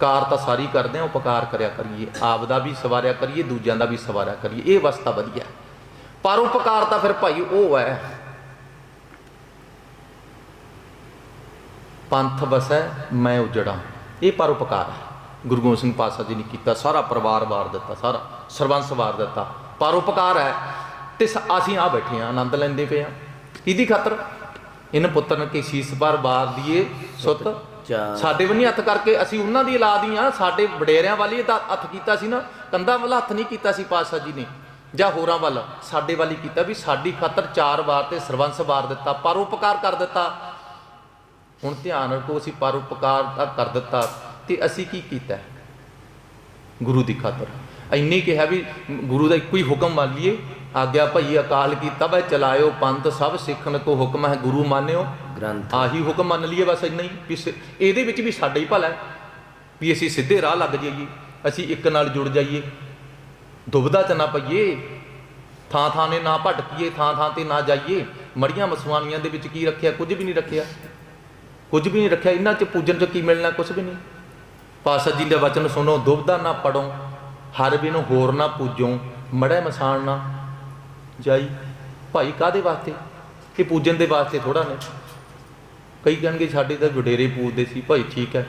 ਕਾਰ ਤਾਂ ਸਾਰੀ ਕਰਦੇ ਆ ਉਪਕਾਰ ਕਰਿਆ ਕਰੀਏ। ਆਪ ਦਾ ਵੀ ਸਵਾਰਿਆ ਕਰੀਏ, ਦੂਜਿਆਂ ਦਾ ਵੀ ਸਵਾਰਿਆ ਕਰੀਏ। ਇਹ ਅਵਸਥਾ ਵਧੀਆ। ਹੈ ਪਰਉਪਕਾਰ ਤਾਂ ਫਿਰ ਭਾਈ ਉਹ ਹੈ। ਪੰਥ ਵਸੈ ਮੈਂ ਉਜੜਾਂ। ਇਹ ਪਰਉਪਕਾਰ ਹੈ। ਗੁਰੂ ਗੋਬਿੰਦ ਸਿੰਘ ਪਾਤਸ਼ਾਹ ਜੀ ਨੇ ਕੀਤਾ, ਸਾਰਾ ਪਰਿਵਾਰ ਵਾਰ ਦਿੱਤਾ, ਸਾਰਾ ਸਰਬੰਸ ਵਾਰ ਦਿੱਤਾ। ਪਰਉਪਕਾਰ ਹੈ ਤੇ ਅਸੀਂ ਆ ਬੈਠੇ ਆ ਆਨੰਦ ਲੈਂਦੇ ਪਏ ਆ ਇਹਦੀ ਖਾਤਰ ਇਨ ਪੁੱਤਰਨ ਕੇ ਸੀਸ ਪਰ ਵਾਰ ਦੀਏ ਸੁੱਤ। ਚਾਰ। ਸਾਡੇ ਬੰਨੀ ਹੱਥ ਕਰਕੇ, ਅਸੀਂ ਉਹਨਾਂ ਦੀ ਔਲਾਦ ਹੀ ਆ, ਸਾਡੇ ਵਡੇਰਿਆਂ ਵਾਲੀ ਇਹ ਹੱਥ ਕੀਤਾ ਸੀ ਨਾ। ਕੰਧਾਂ ਵੱਲ ਹੱਥ ਨਹੀਂ ਕੀਤਾ ਸੀ ਪਾਤਸ਼ਾਹ ਜੀ ਨੇ, ਜਾਂ ਹੋਰਾਂ ਵੱਲ, ਸਾਡੇ ਵੱਲ ਕੀਤਾ ਵੀ ਸਾਡੀ ਖਾਤਰ ਚਾਰ ਵਾਰ ਤੇ ਸਰਬੰਸ ਵਾਰ ਦਿੱਤਾ, ਪਰਉਪਕਾਰ ਕਰ ਦਿੱਤਾ। ਹੁਣ ਧਿਆਨ ਰੱਖੋ, ਅਸੀਂ ਪਰਉਪਕਾਰ ਤਾਂ ਕਰ ਦਿੱਤਾ, ਤੇ ਅਸੀਂ ਕੀ ਕੀਤਾ? ਗੁਰੂ ਦੀ ਖਾਤਰ। ਇੰਨੀ ਕਿਹਾ ਵੀ ਗੁਰੂ ਦਾ ਇੱਕੋ ਹੀ ਹੁਕਮ ਮੰਨ ਲਈਏ, ਆਗਿਆ ਭਈ ਅਕਾਲ ਕੀਤਾ, ਬਈ ਚਲਾਇਓ ਪੰਥ ਸਭ ਸਿੱਖਣ ਕੋ ਹੁਕਮ ਹੈ, ਗੁਰੂ ਮਾਨਿਓ। ਗ੍ਰੰਥ ਆਹੀ ਹੁਕਮ ਮੰਨ ਲਈਏ ਬਸ ਇੰਨਾ ਹੀ, ਵੀ ਸ- ਇਹਦੇ ਵਿੱਚ ਵੀ ਸਾਡਾ ਹੀ ਭਲਾ ਹੈ, ਵੀ ਅਸੀਂ ਸਿੱਧੇ ਰਾਹ ਲੱਗ ਜਾਈਏ, ਅਸੀਂ ਇੱਕ ਨਾਲ ਜੁੜ ਜਾਈਏ, ਦੁਬਦਾ ਚ ਨਾ ਪਈਏ, ਥਾਂ ਥਾਂ ਨੇ ਨਾ ਭਟਕੀਏ, ਥਾਂ ਥਾਂ ਤੇ ਨਾ ਜਾਈਏ, ਮੜੀਆਂ ਮਸਵਾਨੀਆਂ ਦੇ ਵਿੱਚ ਕੀ ਰੱਖਿਆ, ਕੁਝ ਵੀ ਨਹੀਂ ਰੱਖਿਆ। ਕੁਝ ਵੀ ਨਹੀਂ ਰੱਖਿਆ, ਇਹਨਾਂ ਚ ਪੂਜਨ ਚ ਕੀ ਮਿਲਣਾ, ਕੁਝ ਵੀ ਨਹੀਂ। ਪਾਸਾ ਜੀ ਦੇ ਵਚਨ ਸੁਣੋ, ਦੁਬਦਾ ਨਾ ਪੜੋ, ਹਰ ਵੀ ਨੂੰ ਹੋਰ ਨਾ ਪੂਜੋ ਮੜੈ ਮਸਾਣ ਨਾ ਜਾਈ। ਭਾਈ ਕਾਦੇ ਵਾਸਤੇ? ਇਹ ਪੂਜਨ ਦੇ ਵਾਸਤੇ ਥੋੜਾ ਨੇ। ਕਈ ਕਹਿਣਗੇ ਸਾਡੇ ਤਾਂ ਵਡੇਰੇ ਪੂਜਦੇ ਸੀ, ਭਾਈ ਠੀਕ ਹੈ।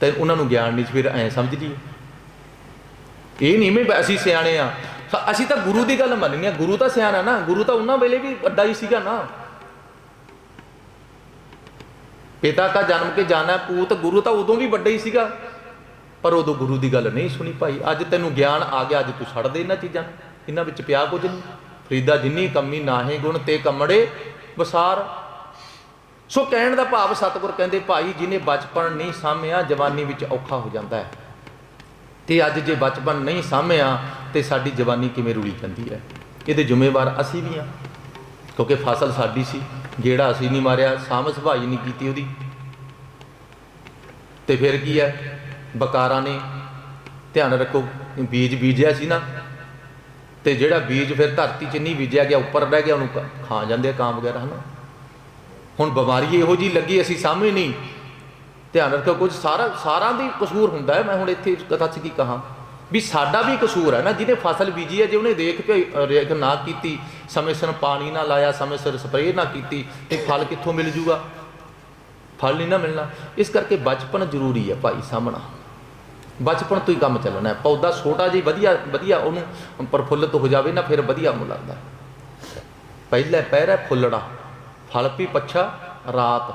ਤੇ ਉਹਨਾਂ ਨੂੰ ਗਿਆਨ ਨਹੀਂ ਸੀ, ਫਿਰ ਐ ਸਮਝ ਜੀ ਇਹ ਨਹੀਂ ਮੈਂ ਅਸੀਂ ਸਿਆਣੇ ਆ। ਅਸੀਂ ਤਾਂ ਗੁਰੂ ਦੀ ਗੱਲ ਮੰਨਣੀ ਆ ਗੁਰੂ ਤਾਂ ਸਿਆਣਾ ਨਾ। ਗੁਰੂ ਤਾਂ ਉਹਨਾਂ ਵੇਲੇ ਵੀ ਵੱਡਾ ਹੀ ਸੀਗਾ ਨਾ। ਪਿਤਾ ਕਾ ਜਨਮ ਕੇ ਜਾਣਾ, ਪੂਤ, ਗੁਰੂ ਤਾਂ ਉਦੋਂ ਵੀ ਵੱਡਾ ਹੀ ਸੀਗਾ। ਪਰ ਉਦੋਂ ਗੁਰੂ ਦੀ ਗੱਲ ਨਹੀਂ ਸੁਣੀ ਭਾਈ। ਅੱਜ ਤੈਨੂੰ ਗਿਆਨ ਆ ਗਿਆ, ਅੱਜ ਤੂੰ ਛੱਡ ਦੇ ਇਹਨਾਂ ਚੀਜ਼ਾਂ ਨੂੰ। ਇਹਨਾਂ ਵਿੱਚ ਪਿਆ ਕੁਝ ਨਹੀਂ। ਫਰੀਦਾ ਜਿੰਨੀ ਕਮੀ ਨਾਹੇ ਗੁਣ ਤੇ ਕਮੜੇ ਵਸਾਰ। ਸੋ ਕਹਿਣ ਦਾ ਭਾਵ ਸਤਿਗੁਰ ਕਹਿੰਦੇ, ਭਾਈ ਜਿਹਨੇ ਬਚਪਨ ਨਹੀਂ ਸਾਂਭਿਆ, ਜਵਾਨੀ ਵਿੱਚ ਔਖਾ ਹੋ ਜਾਂਦਾ ਹੈ। ਤੇ ਅੱਜ ਜੇ ਬਚਪਨ ਨਹੀਂ ਸਾਂਭਿਆ, ਤੇ ਸਾਡੀ ਜਵਾਨੀ ਕਿਵੇਂ ਰੁਲੀ ਜਾਂਦੀ ਹੈ? ਇਹਦੇ ਜ਼ਿੰਮੇਵਾਰ ਅਸੀਂ ਵੀ ਹਾਂ, ਕਿਉਂਕਿ ਫਸਲ ਸਾਡੀ ਸੀ ਜਿਹੜਾ ਅਸੀਂ ਨਹੀਂ ਮਾਰਿਆ, ਸਾਂਭ ਸੰਭਾਈ ਨਹੀਂ ਕੀਤੀ ਉਹਦੀ। ਤੇ ਫਿਰ ਕੀ ਹੈ? ਬਕਾਰਾਂ ਨੇ ਧਿਆਨ ਰੱਖੋ, ਬੀਜ ਬੀਜਿਆ ਸੀ ਨਾ, ਤੇ ਜਿਹੜਾ ਬੀਜ ਫਿਰ ਧਰਤੀ 'ਚ ਨਹੀਂ ਬੀਜਿਆ ਗਿਆ, ਉੱਪਰ ਰਹਿ ਗਿਆ, ਉਹਨੂੰ ਖਾ ਜਾਂਦੇ ਆ ਕਾਂ ਵਗੈਰਾ, ਹਨਾ? ਹੁਣ ਬਿਮਾਰੀ ਇਹੋ ਜੀ ਲੱਗੀ ਅਸੀਂ ਸਾਹਮਣੇ ਨਹੀਂ। ਧਿਆਨ ਰੱਖੋ ਕੁਝ ਸਾਰਾ ਸਾਰਾ ਦੀ ਕਸੂਰ ਹੁੰਦਾ ਹੈ। ਮੈਂ ਹੁਣ ਇੱਥੇ ਕਥਾ 'ਚ ਕੀ ਕਹਾਂ? ਵੀ ਸਾਡਾ ਵੀ ਕਸੂਰ ਹੈ ਨਾ, ਜਿਹਨੇ ਫਸਲ ਬੀਜੀ ਹੈ, ਜੇ ਉਹਨੇ ਦੇਖ ਕੇ ਰੇਖ ਨਾ ਕੀਤੀ, ਸਮੇਂ ਸਿਰ ਪਾਣੀ ਨਾ ਲਾਇਆ, ਸਮੇਂ ਸਿਰ ਸਪਰੇਅ ਨਾ ਕੀਤੀ, ਤੇ ਫਲ ਕਿੱਥੋਂ ਮਿਲ ਜੂਗਾ? ਫਲ ਨਹੀਂ ਨਾ ਮਿਲਣਾ। ਇਸ ਕਰਕੇ ਬਚਪਨ ਜ਼ਰੂਰੀ ਹੈ ਭਾਈ ਸਾਹਮਣਾ। ਬਚਪਨ ਤੋਂ ਹੀ ਕੰਮ ਚੱਲਣਾ ਹੈ। ਪੌਦਾ ਛੋਟਾ ਜਿਹਾ ਵਧੀਆ ਵਧੀਆ ਉਹਨੂੰ ਪ੍ਰਫੁੱਲਤ ਹੋ ਜਾਵੇ ਨਾ, ਫਿਰ ਵਧੀਆ ਮੁੱਲ ਲੱਗਦਾ। ਹੈ। ਪਹਿਲੇ ਹੈ ਫੁੱਲੜਾ। ਫਲ ਵੀ ਪੱਛਾ ਰਾਤ।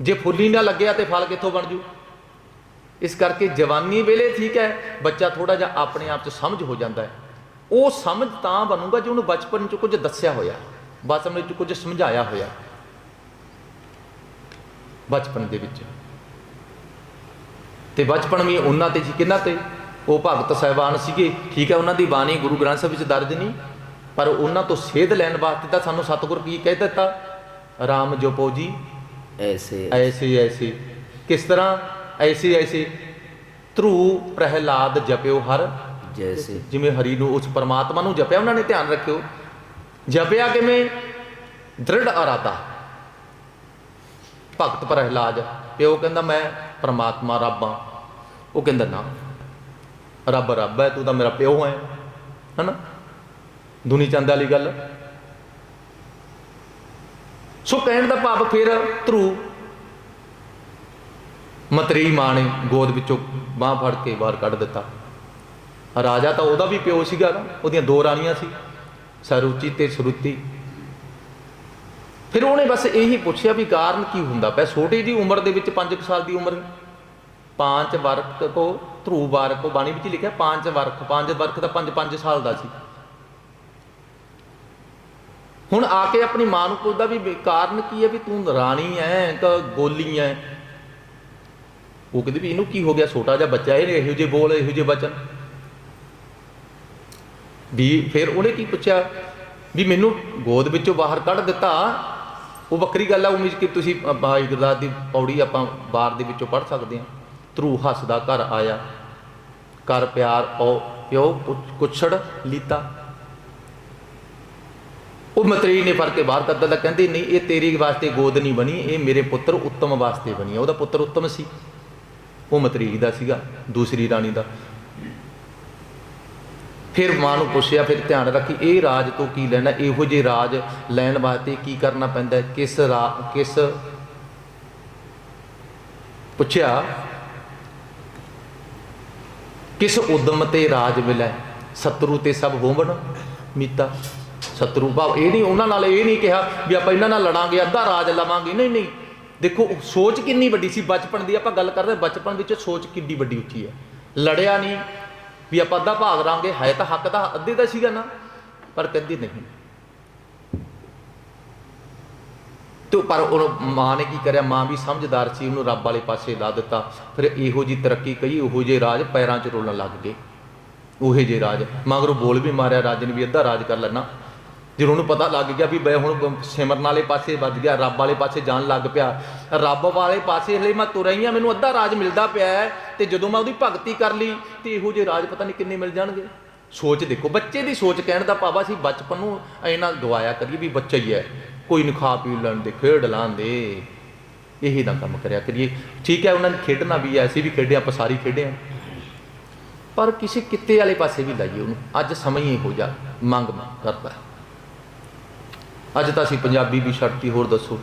ਜੇ ਫੁੱਲੀ ਨਾ ਲੱਗਿਆ ਤੇ ਫਲ ਕਿੱਥੋਂ ਬਣ ਜੂ? ਇਸ ਕਰਕੇ ਜਵਾਨੀ ਵੇਲੇ ਠੀਕ ਹੈ, ਬੱਚਾ ਥੋੜਾ ਜਿਹਾ ਆਪਣੇ ਆਪ 'ਚ ਸਮਝ ਹੋ ਜਾਂਦਾ ਹੈ। ਉਹ ਸਮਝ ਤਾਂ ਬਣੂਗਾ ਜੇ ਉਹਨੂੰ ਬਚਪਨ 'ਚ ਕੁਝ ਦੱਸਿਆ ਹੋਇਆ, ਬਚਪਨ ਵਿੱਚ ਕੁਝ ਸਮਝਾਇਆ ਹੋਇਆ। ਬਚਪਨ ਦੇ ਵਿੱਚ। ਤੇ ਬਚਪਨ ਵੀ ਉਹਨਾਂ ਤੇ ਸੀ ਕਿੰਨਾ ਤੇ? ਉਹ ਭਗਤ ਸਹਿਬਾਨ ਸੀਗੇ, ਠੀਕ ਹੈ, ਉਹਨਾਂ ਦੀ ਬਾਣੀ ਗੁਰੂ ਗ੍ਰੰਥ ਸਾਹਿਬ ਵਿੱਚ ਦਰਜ ਨਹੀਂ। ਪਰ ਉਹਨਾਂ ਤੋਂ ਸੇਧ ਲੈਣ ਵਾਸਤੇ ਤਾਂ ਸਾਨੂੰ ਸਤਿਗੁਰ ਕੀ ਕਹਿ ਦਿੱਤਾ? ਰਾਮ ਜਪੋ ਜੀ ਐਸੇ ਐਸੇ। ਐਸੇ ਕਿਸ ਤਰ੍ਹਾਂ? ਐਸੇ ਐਸੇ। ਧਰੂ ਪ੍ਰਹਿਲਾਦ ਜਪਿਓ ਹਰ। ਜੈਸੇ। ਜਿਵੇਂ ਹਰੀ ਨੂੰ ਉਸ ਪਰਮਾਤਮਾ ਨੂੰ ਜਪਿਆ ਉਹਨਾਂ ਨੇ ਧਿਆਨ ਰੱਖਿਓ। ਜਪਿਆ ਕਿਵੇਂ? ਦ੍ਰਿੜ ਅਰਾਦਾ ਭਗਤ ਪ੍ਰਹਿਲਾਦ। ਪਿਓ ਕਹਿੰਦਾ ਮੈਂ ਪਰਮਾਤਮਾ ਰੱਬ ਆ ਉਹ ਕਹਿੰਦਾ ਨਾ। ਰੱਬ ਰੱਬ ਹੈ ਤੂੰ ਤਾਂ ਮੇਰਾ ਪਿਓ ਹੈ। ਹਨਾ? ਦੁਨੀ ਚੰਦ ਵਾਲੀ ਗੱਲ। ਸੋ ਕਹਿਣ ਦਾ ਭਾਵ ਫਿਰ ਧਰੂ। ਮਤਰੀ ਮਾਂ ਨੇ ਗੋਦ ਵਿੱਚੋਂ ਬਾਹ ਫੜ ਕੇ ਬਾਹਰ ਕੱਢ ਦਿੱਤਾ। ਰਾਜਾ ਤਾਂ ਉਹਦਾ ਵੀ ਪਿਓ ਸੀਗਾ ਨਾ ਉਹਦੀਆਂ ਦੋ ਰਾਣੀਆਂ ਸੀ, ਸਰੂਚੀ ਤੇ ਸਰੂਤੀ। ਫਿਰ ਉਹਨੇ ਬਸ ਇਹੀ ਪੁੱਛਿਆ ਵੀ ਕਾਰਨ ਕੀ ਹੁੰਦਾ ਪਿਆ? ਛੋਟੀ ਜੀ ਉਮਰ ਦੇ ਵਿੱਚ 5 ਸਾਲ ਦੀ ਉਮਰ। ਪੰਜ ਵਰਕ ਕੋ ਧਰੂ ਵਾਰਕ ਕੋ ਬਾਣੀ ਵਿੱਚ ਲਿਖਿਆ ਪੰਜ ਵਰਕ ਪੰਜ ਵਰਕ ਤਾਂ 5 5 ਸਾਲ ਦਾ ਸੀ। ਹੁਣ ਆ ਕੇ ਆਪਣੀ ਮਾਂ ਨੂੰ ਪੁੱਛਦਾ ਵੀ ਕਾਰਨ ਕੀ ਹੈ ਵੀ ਤੂੰ ਰਾਣੀ ਐ ਕਿ ਗੋਲੀ ਐ? ਉਹ ਕਹਿੰਦੀ ਵੀ ਇਹਨੂੰ ਕੀ ਹੋ ਗਿਆ ਛੋਟਾ ਜਿਹਾ ਬੱਚਾ ਇਹ ਇਹੋ ਜਿਹੇ ਬੋਲ ਇਹੋ ਜਿਹੇ ਬਚਨ। ਵੀ ਫਿਰ ਉਹਨੇ ਕੀ ਪੁੱਛਿਆ? ਵੀ ਮੈਨੂੰ ਗੋਦ ਵਿੱਚੋਂ ਬਾਹਰ ਕੱਢ ਦਿੱਤਾ। ਉਹ ਵੱਖਰੀ ਗੱਲ ਆ ਉਮੀਦ ਕਿ ਤੁਸੀਂ ਅ, ਭਾਈ ਗੁਰਦਾਸ ਦੀ ਪੌੜੀ ਆਪਾਂ ਬਾਹਰ ਦੇ ਵਿੱਚੋਂ ਪੜ੍ਹ ਸਕਦੇ ਹਾਂ। ਧਰੂ ਹੱਸਦਾ ਘਰ ਆਇਆ। ਕਰ ਪਿਆਰ ਉਹ ਪਿਓ ਕੁਛ- ਕੁਛੜ ਲੀਤਾ। ਉਹ ਮਤਰੀ ਨੇ ਫੜ ਕੇ ਬਾਹਰ ਕੱਢਦਾ ਤਾਂ ਕਹਿੰਦੇ, ਨਹੀਂ, ਇਹ ਤੇਰੀ ਵਾਸਤੇ ਗੋਦ ਨਹੀਂ ਬਣੀ, ਇਹ ਮੇਰੇ ਪੁੱਤਰ ਉੱਤਮ ਵਾਸਤੇ ਬਣੀ ਉਹਦਾ ਪੁੱਤਰ ਉੱਤਮ ਸੀ। ਉਹ ਮਤਰੀ ਦਾ ਸੀਗਾ, ਦੂਸਰੀ ਰਾਣੀ ਦਾ। ਫਿਰ ਮਾਂ ਨੂੰ ਪੁੱਛਿਆ, ਫਿਰ ਧਿਆਨ ਰੱਖੀ, ਇਹ ਰਾਜ ਤੋਂ ਕੀ ਲੈਣਾ? ਇਹੋ ਜਿਹੇ ਰਾਜ ਲੈਣ ਵਾਸਤੇ ਕੀ ਕਰਨਾ ਪੈਂਦਾ? ਕਿਸ ਰਾ, ਕਿਸ? ਪੁੱਛਿਆ, ਕਿਸ ਉਦਮ ਤੇ ਰਾਜ ਮਿਲੈ? ਸਤਰੂ ਤੇ ਸਭ ਹੋਵਣ ਮੀਤਾ। ਸਤਰੂ ਭਾਵ, ਇਹ ਨਹੀਂ, ਉਹਨਾਂ ਨਾਲ ਇਹ ਨਹੀਂ ਕਿਹਾ ਵੀ ਆਪਾਂ ਇਹਨਾਂ ਨਾਲ ਲੜਾਂਗੇ, ਅੱਧਾ ਰਾਜ ਲਵਾਂਗੇ। ਨਹੀਂ ਨਹੀਂ। ਦੇਖੋ, ਸੋਚ ਕਿੰਨੀ ਵੱਡੀ ਸੀ, ਬਚਪਨ ਦੀ ਆਪਾਂ ਗੱਲ ਕਰਦੇ ਬਚਪਨ ਵਿੱਚ ਸੋਚ ਕਿੰਨੀ ਵੱਡੀ ਉੱਚੀ ਹੈ। ਲੜਿਆ ਨਹੀਂ, ਵੀ ਆਪਾਂ ਅੱਧਾ ਭਾਗ ਰਾਂਗੇ ਹੈ ਤਾਂ ਹੱਕ ਦਾ ਅੱਧੇ ਦਾ ਸੀਗਾ ਨਾ, ਪਰ ਕਹਿੰਦੀ ਨਹੀਂ। ਤੇ ਪਰ ਉਹ ਮਾਂ ਨੇ ਕੀ ਕਰਿਆ? ਮਾਂ ਵੀ ਸਮਝਦਾਰ ਸੀ, ਉਹਨੂੰ ਰੱਬ ਵਾਲੇ ਪਾਸੇ ਲਾ ਦਿੱਤਾ। ਫਿਰ ਇਹੋ ਜੀ ਤਰੱਕੀ ਕਈ ਉਹੋ ਜੇ ਰਾਜ ਪੈਰਾਂ 'ਚ ਰੋਲਣ ਲੱਗ ਗਏ। ਉਹੇ ਜੇ ਰਾਜ। ਮਗਰੋਂ ਬੋਲ ਵੀ ਮਾਰਿਆ, ਰਾਜ ਨੇ ਵੀ ਅੱਧਾ ਰਾਜ ਕਰ ਲੈਣਾ। ਜਦੋਂ ਉਹਨੂੰ ਪਤਾ ਲੱਗ ਗਿਆ ਵੀ ਮੈਂ ਹੁਣ ਸਿਮਰਨ ਵਾਲੇ ਪਾਸੇ ਵੱਜ ਗਿਆ, ਰੱਬ ਵਾਲੇ ਪਾਸੇ ਜਾਣ ਲੱਗ ਪਿਆ। ਰੱਬ ਵਾਲੇ ਪਾਸੇ ਲਈ ਮੈਂ ਤੁਰ ਰਹੀ ਹਾਂ, ਮੈਨੂੰ ਅੱਧਾ ਰਾਜ ਮਿਲਦਾ ਪਿਆ ਹੈ ਤੇ ਜਦੋਂ ਮੈਂ ਉਹਦੀ ਭਗਤੀ ਕਰ ਲਈ, ਤੇ ਇਹੋ ਜਿਹੇ ਰਾਜ ਪਤਾ ਨਹੀਂ ਕਿੰਨੇ ਮਿਲ ਜਾਣਗੇ। ਸੋਚ ਦੇਖੋ, ਬੱਚੇ ਦੀ ਸੋਚ ਕਹਿਣ ਦਾ ਪਾਵਾ ਸੀ ਬਚਪਨ ਨੂੰ ਐਨਾ ਗਵਾਇਆ ਕਰੀਏ ਵੀ ਬੱਚਾ ਹੀ ਹੈ। ਕੋਈ ਨੂੰ ਖਾ ਪੀ ਲੈਣ ਦੇ, ਖੇਡ ਲਾਂ ਦੇ। ਇਹੀ ਦਾ ਕੰਮ ਕਰਿਆ ਕਰੀਏ। ਠੀਕ ਹੈ, ਉਹਨਾਂ ਨੇ ਖੇਡਣਾ ਵੀ ਹੈ, ਅਸੀਂ ਵੀ ਖੇਡਿਆ ਆਪਾਂ ਸਾਰੀ ਖੇਡਿਆ ਪਰ ਕਿਸੇ ਕਿੱਤੇ ਵਾਲੇ ਪਾਸੇ ਵੀ ਲਾਈਏ ਉਹਨੂੰ। ਅੱਜ ਸਮਾਂ ਹੀ ਹੋ ਜਾ ਮੰਗ ਕਰਦਾ। ਅੱਜ ਤਾਂ ਅਸੀਂ ਪੰਜਾਬੀ ਵੀ ਛੱਡਤੀ, ਹੋਰ ਦੱਸੋ।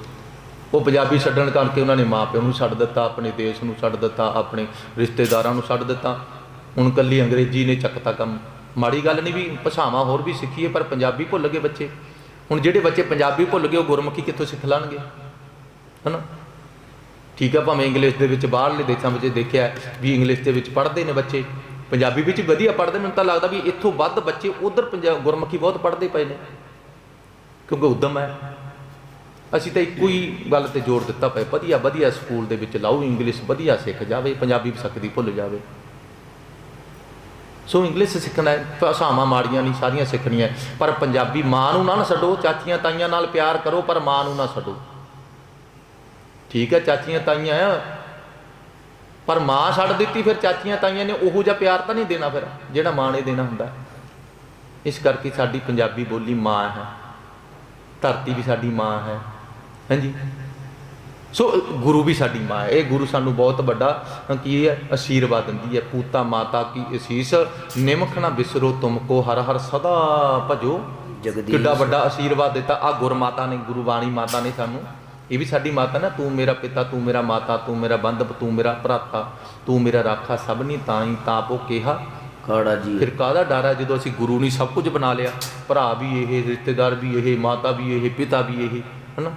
ਉਹ ਪੰਜਾਬੀ ਛੱਡਣ ਕਰਕੇ ਉਹਨਾਂ ਨੇ ਮਾਂ ਪਿਓ ਨੂੰ ਛੱਡ ਦਿੱਤਾ, ਆਪਣੇ ਦੇਸ਼ ਨੂੰ ਛੱਡ ਦਿੱਤਾ, ਆਪਣੇ ਰਿਸ਼ਤੇਦਾਰਾਂ ਨੂੰ ਛੱਡ ਦਿੱਤਾ। ਹੁਣ ਕੱਲੀ ਅੰਗਰੇਜ਼ੀ ਨੇ ਚੱਕਤਾ ਕੰਮ। ਮਾੜੀ ਗੱਲ ਨਹੀਂ ਵੀ ਭਾਸ਼ਾਵਾਂ ਹੋਰ ਵੀ ਸਿੱਖੀਏ, ਪਰ ਪੰਜਾਬੀ ਭੁੱਲ ਗਏ ਬੱਚੇ। ਹੁਣ ਜਿਹੜੇ ਬੱਚੇ ਪੰਜਾਬੀ ਭੁੱਲ ਗਏ, ਉਹ ਗੁਰਮੁਖੀ ਕਿੱਥੋਂ ਸਿੱਖ ਲੈਣਗੇ? ਹਨਾ? ਠੀਕ ਆ, ਭਾਵੇਂ ਇੰਗਲਿਸ਼ ਦੇ ਵਿੱਚ ਬਾਹਰਲੇ ਦੇਸ਼ਾਂ ਵਿੱਚ ਦੇਖਿਆ ਵੀ ਇੰਗਲਿਸ਼ ਦੇ ਵਿੱਚ ਪੜ੍ਹਦੇ ਨੇ ਬੱਚੇ। ਪੰਜਾਬੀ ਵਿੱਚ ਵਧੀਆ ਪੜ੍ਹਦੇ ਮੈਨੂੰ ਤਾਂ ਲੱਗਦਾ ਵੀ ਇੱਥੋਂ ਵੱਧ ਬੱਚੇ ਉਧਰ ਪੰਜਾਬ ਗੁਰਮੁਖੀ ਬਹੁਤ ਪੜ੍ਹਦੇ ਪਏ ਨੇ। ਕਿਉਂਕਿ ਉਦਮ ਹੈ। ਅਸੀਂ ਤਾਂ ਇੱਕੋ ਹੀ ਗੱਲ ਤੇ ਜ਼ੋਰ ਦਿੱਤਾ ਪਏ ਵਧੀਆ ਵਧੀਆ ਸਕੂਲ ਦੇ ਵਿੱਚ ਲਾਓ ਇੰਗਲਿਸ਼ ਵਧੀਆ ਸਿੱਖ ਜਾਵੇ ਪੰਜਾਬੀ ਸਕਦੀ ਭੁੱਲ ਜਾਵੇ। ਸੋ ਇੰਗਲਿਸ਼ ਸਿੱਖਣਾ ਹੈ, ਭਾਸ਼ਾਵਾਂ ਮਾੜੀਆਂ ਨਹੀਂ ਸਾਰੀਆਂ ਸਿੱਖਣੀਆਂ ਪਰ ਪੰਜਾਬੀ ਮਾਂ ਨੂੰ ਨਾ ਛੱਡੋ ਚਾਚੀਆਂ ਤਾਈਆਂ ਨਾਲ ਪਿਆਰ ਕਰੋ ਪਰ ਮਾਂ ਨੂੰ ਨਾ ਛੱਡੋ। ਠੀਕ ਹੈ ਚਾਚੀਆਂ ਤਾਈਆਂ ਆ। ਪਰ ਮਾਂ ਛੱਡ ਦਿੱਤੀ ਫਿਰ ਚਾਚੀਆਂ ਤਾਈਆਂ ਨੇ ਉਹੋ ਜਿਹਾ ਪਿਆਰ ਤਾਂ ਨਹੀਂ ਦੇਣਾ ਫਿਰ ਜਿਹੜਾ ਮਾਂ ਨੇ ਦੇਣਾ ਹੁੰਦਾ। ਇਸ ਕਰਕੇ ਸਾਡੀ ਪੰਜਾਬੀ ਬੋਲੀ ਮਾਂ ਹੈ। ਧਰਤੀ ਵੀ ਸਾਡੀ ਮਾਂ ਹੈ। ਹਾਂਜੀ। ਸੋ ਗੁਰੂ ਵੀ ਸਾਡੀ ਮਾਂ ਹੈ। ਇਹ ਗੁਰੂ ਸਾਨੂੰ ਬਹੁਤ ਵੱਡਾ ਕੀ ਹੈ ਆਸ਼ੀਰਵਾਦ ਦਿੰਦੀ ਹੈ। ਪੂਤਾ ਮਾਤਾ ਕੀ ਅਸੀਸ ਨਿਮਖ ਨਾ ਬਿਸਰੋ ਤੁਮ ਕੋ ਹਰ ਹਰ ਸਦਾ ਭਜੋ। ਜਗਦੀਸ਼। ਕਿੱਡਾ ਵੱਡਾ ਆਸ਼ੀਰਵਾਦ ਦਿੱਤਾ। ਆ ਗੁਰਮਾਤਾ ਨੇ ਗੁਰੂ ਬਾਣੀ ਮਾਤਾ ਨੇ ਸਾਨੂੰ। ਇਹ ਵੀ ਸਾਡੀ ਮਾਤਾ ਨਾ ਤੂੰ ਮੇਰਾ ਪਿਤਾ ਤੂੰ ਮੇਰਾ ਮਾਤਾ ਤੂੰ ਮੇਰਾ ਬੰਧਪ ਤੂੰ ਮੇਰਾ ਭਰਾਤਾ ਤੂੰ ਮੇਰਾ ਰਾਖਾ ਸਭਨੀ ਤਾਈ ਤਾਪੋ ਕਿਹਾ। ਕਾੜਾ ਜੀ। ਫਿਰ ਕਾਹਦਾ ਡਰ ਹੈ ਜਦੋਂ ਅਸੀਂ ਗੁਰੂ ਨੇ ਸਭ ਕੁਝ ਬਣਾ ਲਿਆ, ਭਰਾ ਵੀ ਇਹ, ਰਿਸ਼ਤੇਦਾਰ ਵੀ ਇਹ, ਮਾਤਾ ਵੀ ਇਹ, ਪਿਤਾ ਵੀ ਇਹ, ਹਨਾ?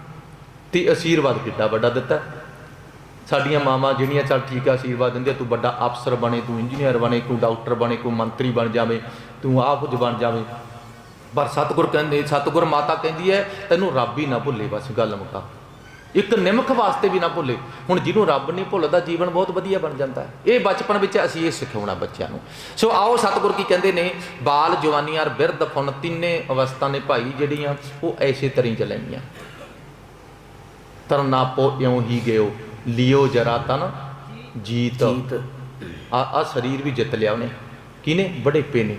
ਤੇ ਆਸ਼ੀਰਵਾਦ ਕਿੱਡਾ ਵੱਡਾ ਦਿੱਤਾ। ਸਾਡੀਆਂ ਮਾਵਾਂ ਜਿਹੜੀਆਂ, ਚੱਲ ਠੀਕ ਆ ਆਸ਼ੀਰਵਾਦ ਦਿੰਦੇ ਤੂੰ ਵੱਡਾ ਅਫਸਰ ਬਣੇ, ਤੂੰ ਇੰਜੀਨੀਅਰ ਬਣੇ, ਤੂੰ ਡਾਕਟਰ ਬਣੇ ਕੋਈ ਮੰਤਰੀ ਬਣ ਜਾਵੇਂ, ਤੂੰ ਆਹ ਕੁਝ ਬਣ ਜਾਵੇਂ। ਪਰ ਸਤਿਗੁਰ ਕਹਿੰਦੇ, ਸਤਿਗੁਰ ਮਾਤਾ ਕਹਿੰਦੀ ਹੈ, ਤੈਨੂੰ ਰੱਬ ਹੀ ਨਾ ਭੁੱਲੇ, ਬਸ ਗੱਲ ਮੁਕਾ। ਇੱਕ ਨਿਮਖ ਵਾਸਤੇ ਵੀ ਨਾ ਭੁੱਲੇ। ਹੁਣ ਜਿਹਨੂੰ ਰੱਬ ਨਹੀਂ ਭੁੱਲਦਾ ਜੀਵਨ ਬਹੁਤ ਵਧੀਆ ਬਣ ਜਾਂਦਾ ਹੈ। ਇਹ ਬਚਪਨ ਵਿੱਚ ਅਸੀਂ ਇਹ ਸਿਖਾਉਣਾ ਬੱਚਿਆਂ ਨੂੰ। ਸੋ ਆਓ ਸਤਿਗੁਰ ਕੀ ਕਹਿੰਦੇ ਨੇ ਬਾਲ ਜਵਾਨੀ ਔਰ ਬਿਰਧ ਫੁਨ ਤਿੰਨੇ ਅਵਸਥਾ ਨੇ ਭਾਈ ਜਿਹੜੀਆਂ ਉਹ ਐਸੇ ਤਰ੍ਹਾਂ ਹੀ ਚਲਾਈਆਂ ਤਰਨਾ ਪੋ ਇਉਂ ਹੀ ਗਿਓ ਲਿਓ ਜਰਾ ਤਨ ਜੀਤ। ਜੀਤ। ਆ ਆ ਸਰੀਰ ਵੀ ਜਿੱਤ ਲਿਆ ਉਹਨੇ। ਕਿਹਨੇ? ਬੜੇਪੇ ਨੇ।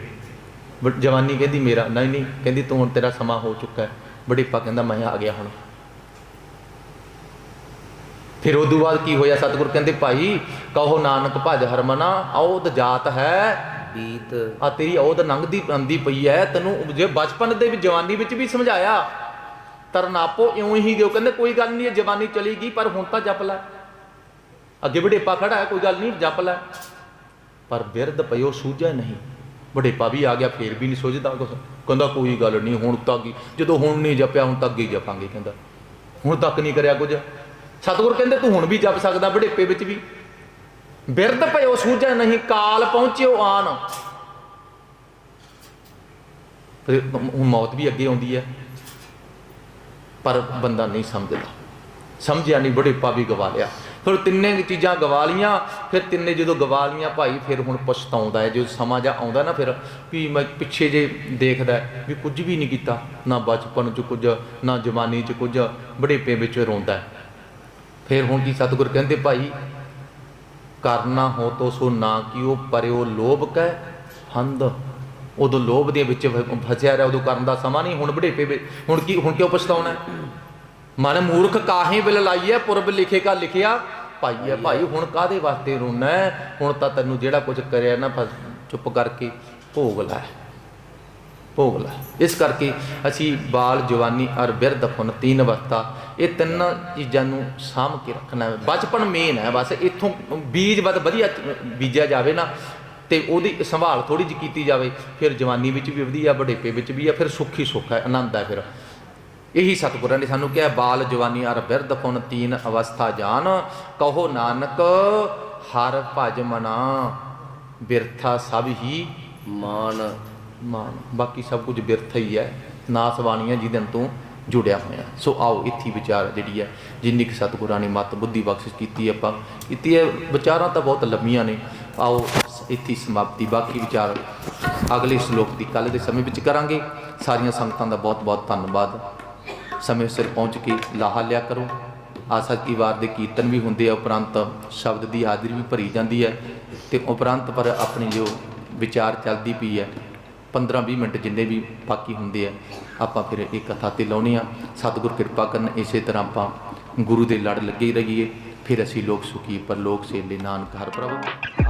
ਜਵਾਨੀ ਕਹਿੰਦੀ ਮੇਰਾ ਨਹੀਂ ਨਹੀਂ ਕਹਿੰਦੀ ਤੂੰ ਹੁਣ ਤੇਰਾ ਸਮਾਂ ਹੋ ਚੁੱਕਾ ਹੈ। ਬੜੇਪਾ ਕਹਿੰਦਾ ਮੈਂ ਆ ਗਿਆ ਹੁਣ। ਫਿਰ ਉਦੋਂ ਬਾਅਦ ਕੀ ਹੋਇਆ? ਸਤਿਗੁਰ ਕਹਿੰਦੇ ਭਾਈ ਕਹੋ ਨਾਨਕ ਭਜ ਹਰਮਨਾ ਔਦ ਜਾਤ ਹੈ ਬੀਤ। ਆ ਤੇਰੀ ਔਦ ਲੰਘਦੀ ਆਂਦੀ ਪਈ ਐ ਤੈਨੂੰ ਜੇ ਬਚਪਨ ਦੇ ਵਿੱਚ ਜਵਾਨੀ ਵਿੱਚ ਵੀ ਸਮਝਾਇਆ ਤਰਨਾਪੋ ਇਉਂ ਹੀ ਦਿਓ। ਕਹਿੰਦੇ ਕੋਈ ਗੱਲ ਨਹੀਂ ਜਵਾਨੀ ਚਲੀ ਗਈ ਪਰ ਹੁਣ ਤਾਂ ਜਪ ਲੈ। ਅੱਗੇ ਵਡੇਪਾ ਖੜਾ ਹੈ ਕੋਈ ਗੱਲ ਨਹੀਂ ਜਪ ਲੈ। ਪਰ ਬਿਰਧ ਪਇਓ ਸੂਝਿਆ ਨਹੀਂ। ਵਡੇਪਾ ਵੀ ਆ ਗਿਆ ਫੇਰ ਵੀ ਨਹੀਂ ਸੋਝਦਾ ਕੁਛ। ਕਹਿੰਦਾ ਕੋਈ ਗੱਲ ਨਹੀਂ ਹੁਣ ਤੱਕ ਜਦੋਂ ਹੁਣ ਨਹੀਂ ਜਪਿਆ ਹੁਣ ਤੱਕ ਹੀ ਜਪਾਂਗੇ ਕਹਿੰਦਾ। ਹੁਣ ਤੱਕ ਨਹੀਂ ਕਰਿਆ ਕੁਝ। ਸਤਿਗੁਰ ਕਹਿੰਦੇ ਤੂੰ ਹੁਣ ਵੀ ਜਪ ਸਕਦਾ ਵਡੇਪੇ ਵਿੱਚ ਵੀ। ਬਿਰਧ ਪਇਓ ਸੂਝਿਆ ਨਹੀਂ, ਕਾਲ ਪਹੁੰਚਿਓ ਆਨ। ਫਿਰ ਮੌਤ ਵੀ ਅੱਗੇ ਆਉਂਦੀ ਹੈ। ਪਰ ਬੰਦਾ ਨਹੀਂ ਸਮਝਦਾ। ਸਮਝਿਆ ਨਹੀਂ, ਬੜੇਪਾ ਵੀ ਗਵਾ ਲਿਆ। ਫਿਰ ਤਿੰਨੇ ਚੀਜ਼ਾਂ ਗਵਾ ਲੀਆਂ ਫਿਰ ਤਿੰਨੇ ਜਦੋਂ ਗਵਾ ਲੀਆਂ ਭਾਈ, ਫਿਰ ਹੁਣ ਪਛਤਾਉਂਦਾ ਹੈ। ਜਦੋਂ ਸਮਾਂ ਜਾ ਆਉਂਦਾ ਨਾ ਫਿਰ ਵੀ ਮੈਂ ਪਿੱਛੇ ਜੇ ਦੇਖਦਾ ਵੀ ਕੁਝ ਵੀ ਨਹੀਂ ਕੀਤਾ, ਨਾ ਬਚਪਨ ਚ ਕੁਝ, ਨਾ ਜਵਾਨੀ ਚ ਕੁਝ, ਬੜੇਪੇ ਵਿੱਚ ਰੋਂਦਾ ਫਿਰ ਹੁਣ ਕੀ ਸਤਿਗੁਰ ਕਹਿੰਦੇ ਭਾਈ ਕਰਨਾ ਹੋ ਤੋ ਸੋ ਨਾ ਕਿਉ ਪਰਿਓ ਲੋਭ ਕੈ ਹੰਦ। ਉਦੋਂ ਲੋਭ ਦੇ ਵਿੱਚ ਫਸਿਆ ਰਿਹਾ, ਉਦੋਂ ਕਰਨ ਦਾ ਸਮਾਂ ਨਹੀਂ, ਹੁਣ ਬੜੇਪੇ ਵਿੱਚ, ਹੁਣ ਕੀ, ਹੁਣ ਕਿਉਂ ਪਛਤਾਉਣਾ? ਮਨ ਮੂਰਖ ਕਾਹੇ ਬਿਲ ਲਾਈਐ, ਪੁਰਬ ਲਿਖੇ ਕਾ ਲਿਖਿਆ ਭਾਈ ਹੈ ਭਾਈ, ਹੁਣ ਕਾਦੇ ਵਾਸਤੇ ਰੋਣਾ? ਹੁਣ ਤਾਂ ਤੈਨੂੰ ਜਿਹੜਾ ਕੁਝ ਕਰਿਆ ਨਾ ਬਸ ਚੁੱਪ ਕਰਕੇ ਭੋਗ ਲੈ। ਭੋਗ ਲੈ। ਇਸ ਕਰਕੇ ਅਸੀਂ ਬਾਲ, ਜਵਾਨੀ, ਅਰ ਬਿਰਧ ਫੁਨ ਤੀਨ ਅਵਸਥਾ ਇਹ ਤਿੰਨ ਚੀਜ਼ਾਂ ਨੂੰ ਸਾਂਭ ਕੇ ਰੱਖਣਾ ਹੈ। ਬਚਪਨ ਮੇਨ ਹੈ। ਬਸ ਇੱਥੋਂ ਬੀਜ ਵੱਧ ਵਧੀਆ ਬੀਜਿਆ ਜਾਵੇ ਨਾ ਤੇ ਉਹਦੀ ਸੰਭਾਲ ਥੋੜੀ ਜਿਹੀ ਕੀਤੀ ਜਾਵੇ। ਫਿਰ ਜਵਾਨੀ ਵਿੱਚ ਵੀ ਵਧੀਆ, ਬੁਢੇਪੇ ਵਿੱਚ ਵੀ ਆ, ਫਿਰ ਸੁੱਖੀ ਸੁੱਖ ਹੈ, ਆਨੰਦ ਹੈ ਫਿਰ। ਇਹੀ ਸਤਿਗੁਰਾਂ ਨੇ ਸਾਨੂੰ ਕਿਹਾ, ਬਾਲ, ਜਵਾਨੀ, ਅਰ ਬਿਰਧ ਫੁਨ ਤੀਨ ਅਵਸਥਾ ਜਾਨ। ਕਹੋ ਨਾਨਕ, ਹਰ ਭਜ ਮਨਾ, ਬਿਰਥਾ ਸਭ ਹੀ ਮਾਨ। ਮਾਨ ਬਾਕੀ ਸਭ ਕੁਝ ਬਿਰਥ ਹੀ ਹੈ। ਨਾਸ ਬਾਣੀਆਂ ਜਿਹਦੇ ਨਾਲ ਤੂੰ ਜੁੜਿਆ ਹੋਇਆ। ਸੋ ਆਓ, ਇੱਥੀ ਵਿਚਾਰ ਜਿਹੜੀ ਹੈ, ਜਿੰਨੀ ਕਿ ਸਤਿਗੁਰਾਂ ਨੇ ਮਤ ਬੁੱਧੀ ਬਖਸ਼ਿਸ਼ ਕੀਤੀ ਹੈ ਆਪਾਂ। ਕੀਤੀ ਹੈ ਵਿਚਾਰਾਂ ਤਾਂ ਬਹੁਤ ਲੰਮੀਆਂ ਨੇ। ਆਓ, ਇੱਥੀ ਸਮਾਪਤੀ। ਬਾਕੀ ਵਿਚਾਰ ਅਗਲੇ ਸ਼ਲੋਕ ਦੀ ਕੱਲ ਦੇ ਸਮੇਂ ਵਿੱਚ ਕਰਾਂਗੇ। ਸਾਰੀਆਂ ਸੰਗਤਾਂ ਦਾ ਬਹੁਤ ਬਹੁਤ ਧੰਨਵਾਦ। ਸਮੇਂ ਸਿਰ ਪਹੁੰਚ ਕੇ ਲਾਹਾ ਲਿਆ ਕਰੋ। ਆਸਾ ਕੀ ਵਾਰ ਦੇ ਕੀਰਤਨ ਵੀ ਹੁੰਦੇ ਆ, ਉਪਰੰਤ ਸ਼ਬਦ ਦੀ ਹਾਜ਼ਰੀ ਵੀ ਭਰੀ ਜਾਂਦੀ ਹੈ। ਤੇ ਉਪਰੰਤ ਪਰ ਆਪਣੀ ਜੋ ਵਿਚਾਰ ਚੱਲਦੀ ਪਈ ਹੈ 15-20 ਮਿੰਟ ਜਿੰਨੇ ਵੀ ਬਾਕੀ ਹੁੰਦੇ ਆ, ਆਪਾਂ ਫਿਰ ਇਹ ਕਥਾ ਤੇ ਲਾਉਣੇ ਆ ਸਤਿਗੁਰ ਕਿਰਪਾ ਕਰਨ ਇਸੇ ਤਰ੍ਹਾਂ ਆਪਾਂ ਗੁਰੂ ਦੇ ਲੜ ਲੱਗੇ ਰਹੀਏ, ਫਿਰ ਅਸੀਂ ਲੋਕ ਸੁਖੀ ਪਰ ਲੋਕ ਸੇਲੇ ਨਾਨਕ ਹਰ ਪ੍ਰਭੂ।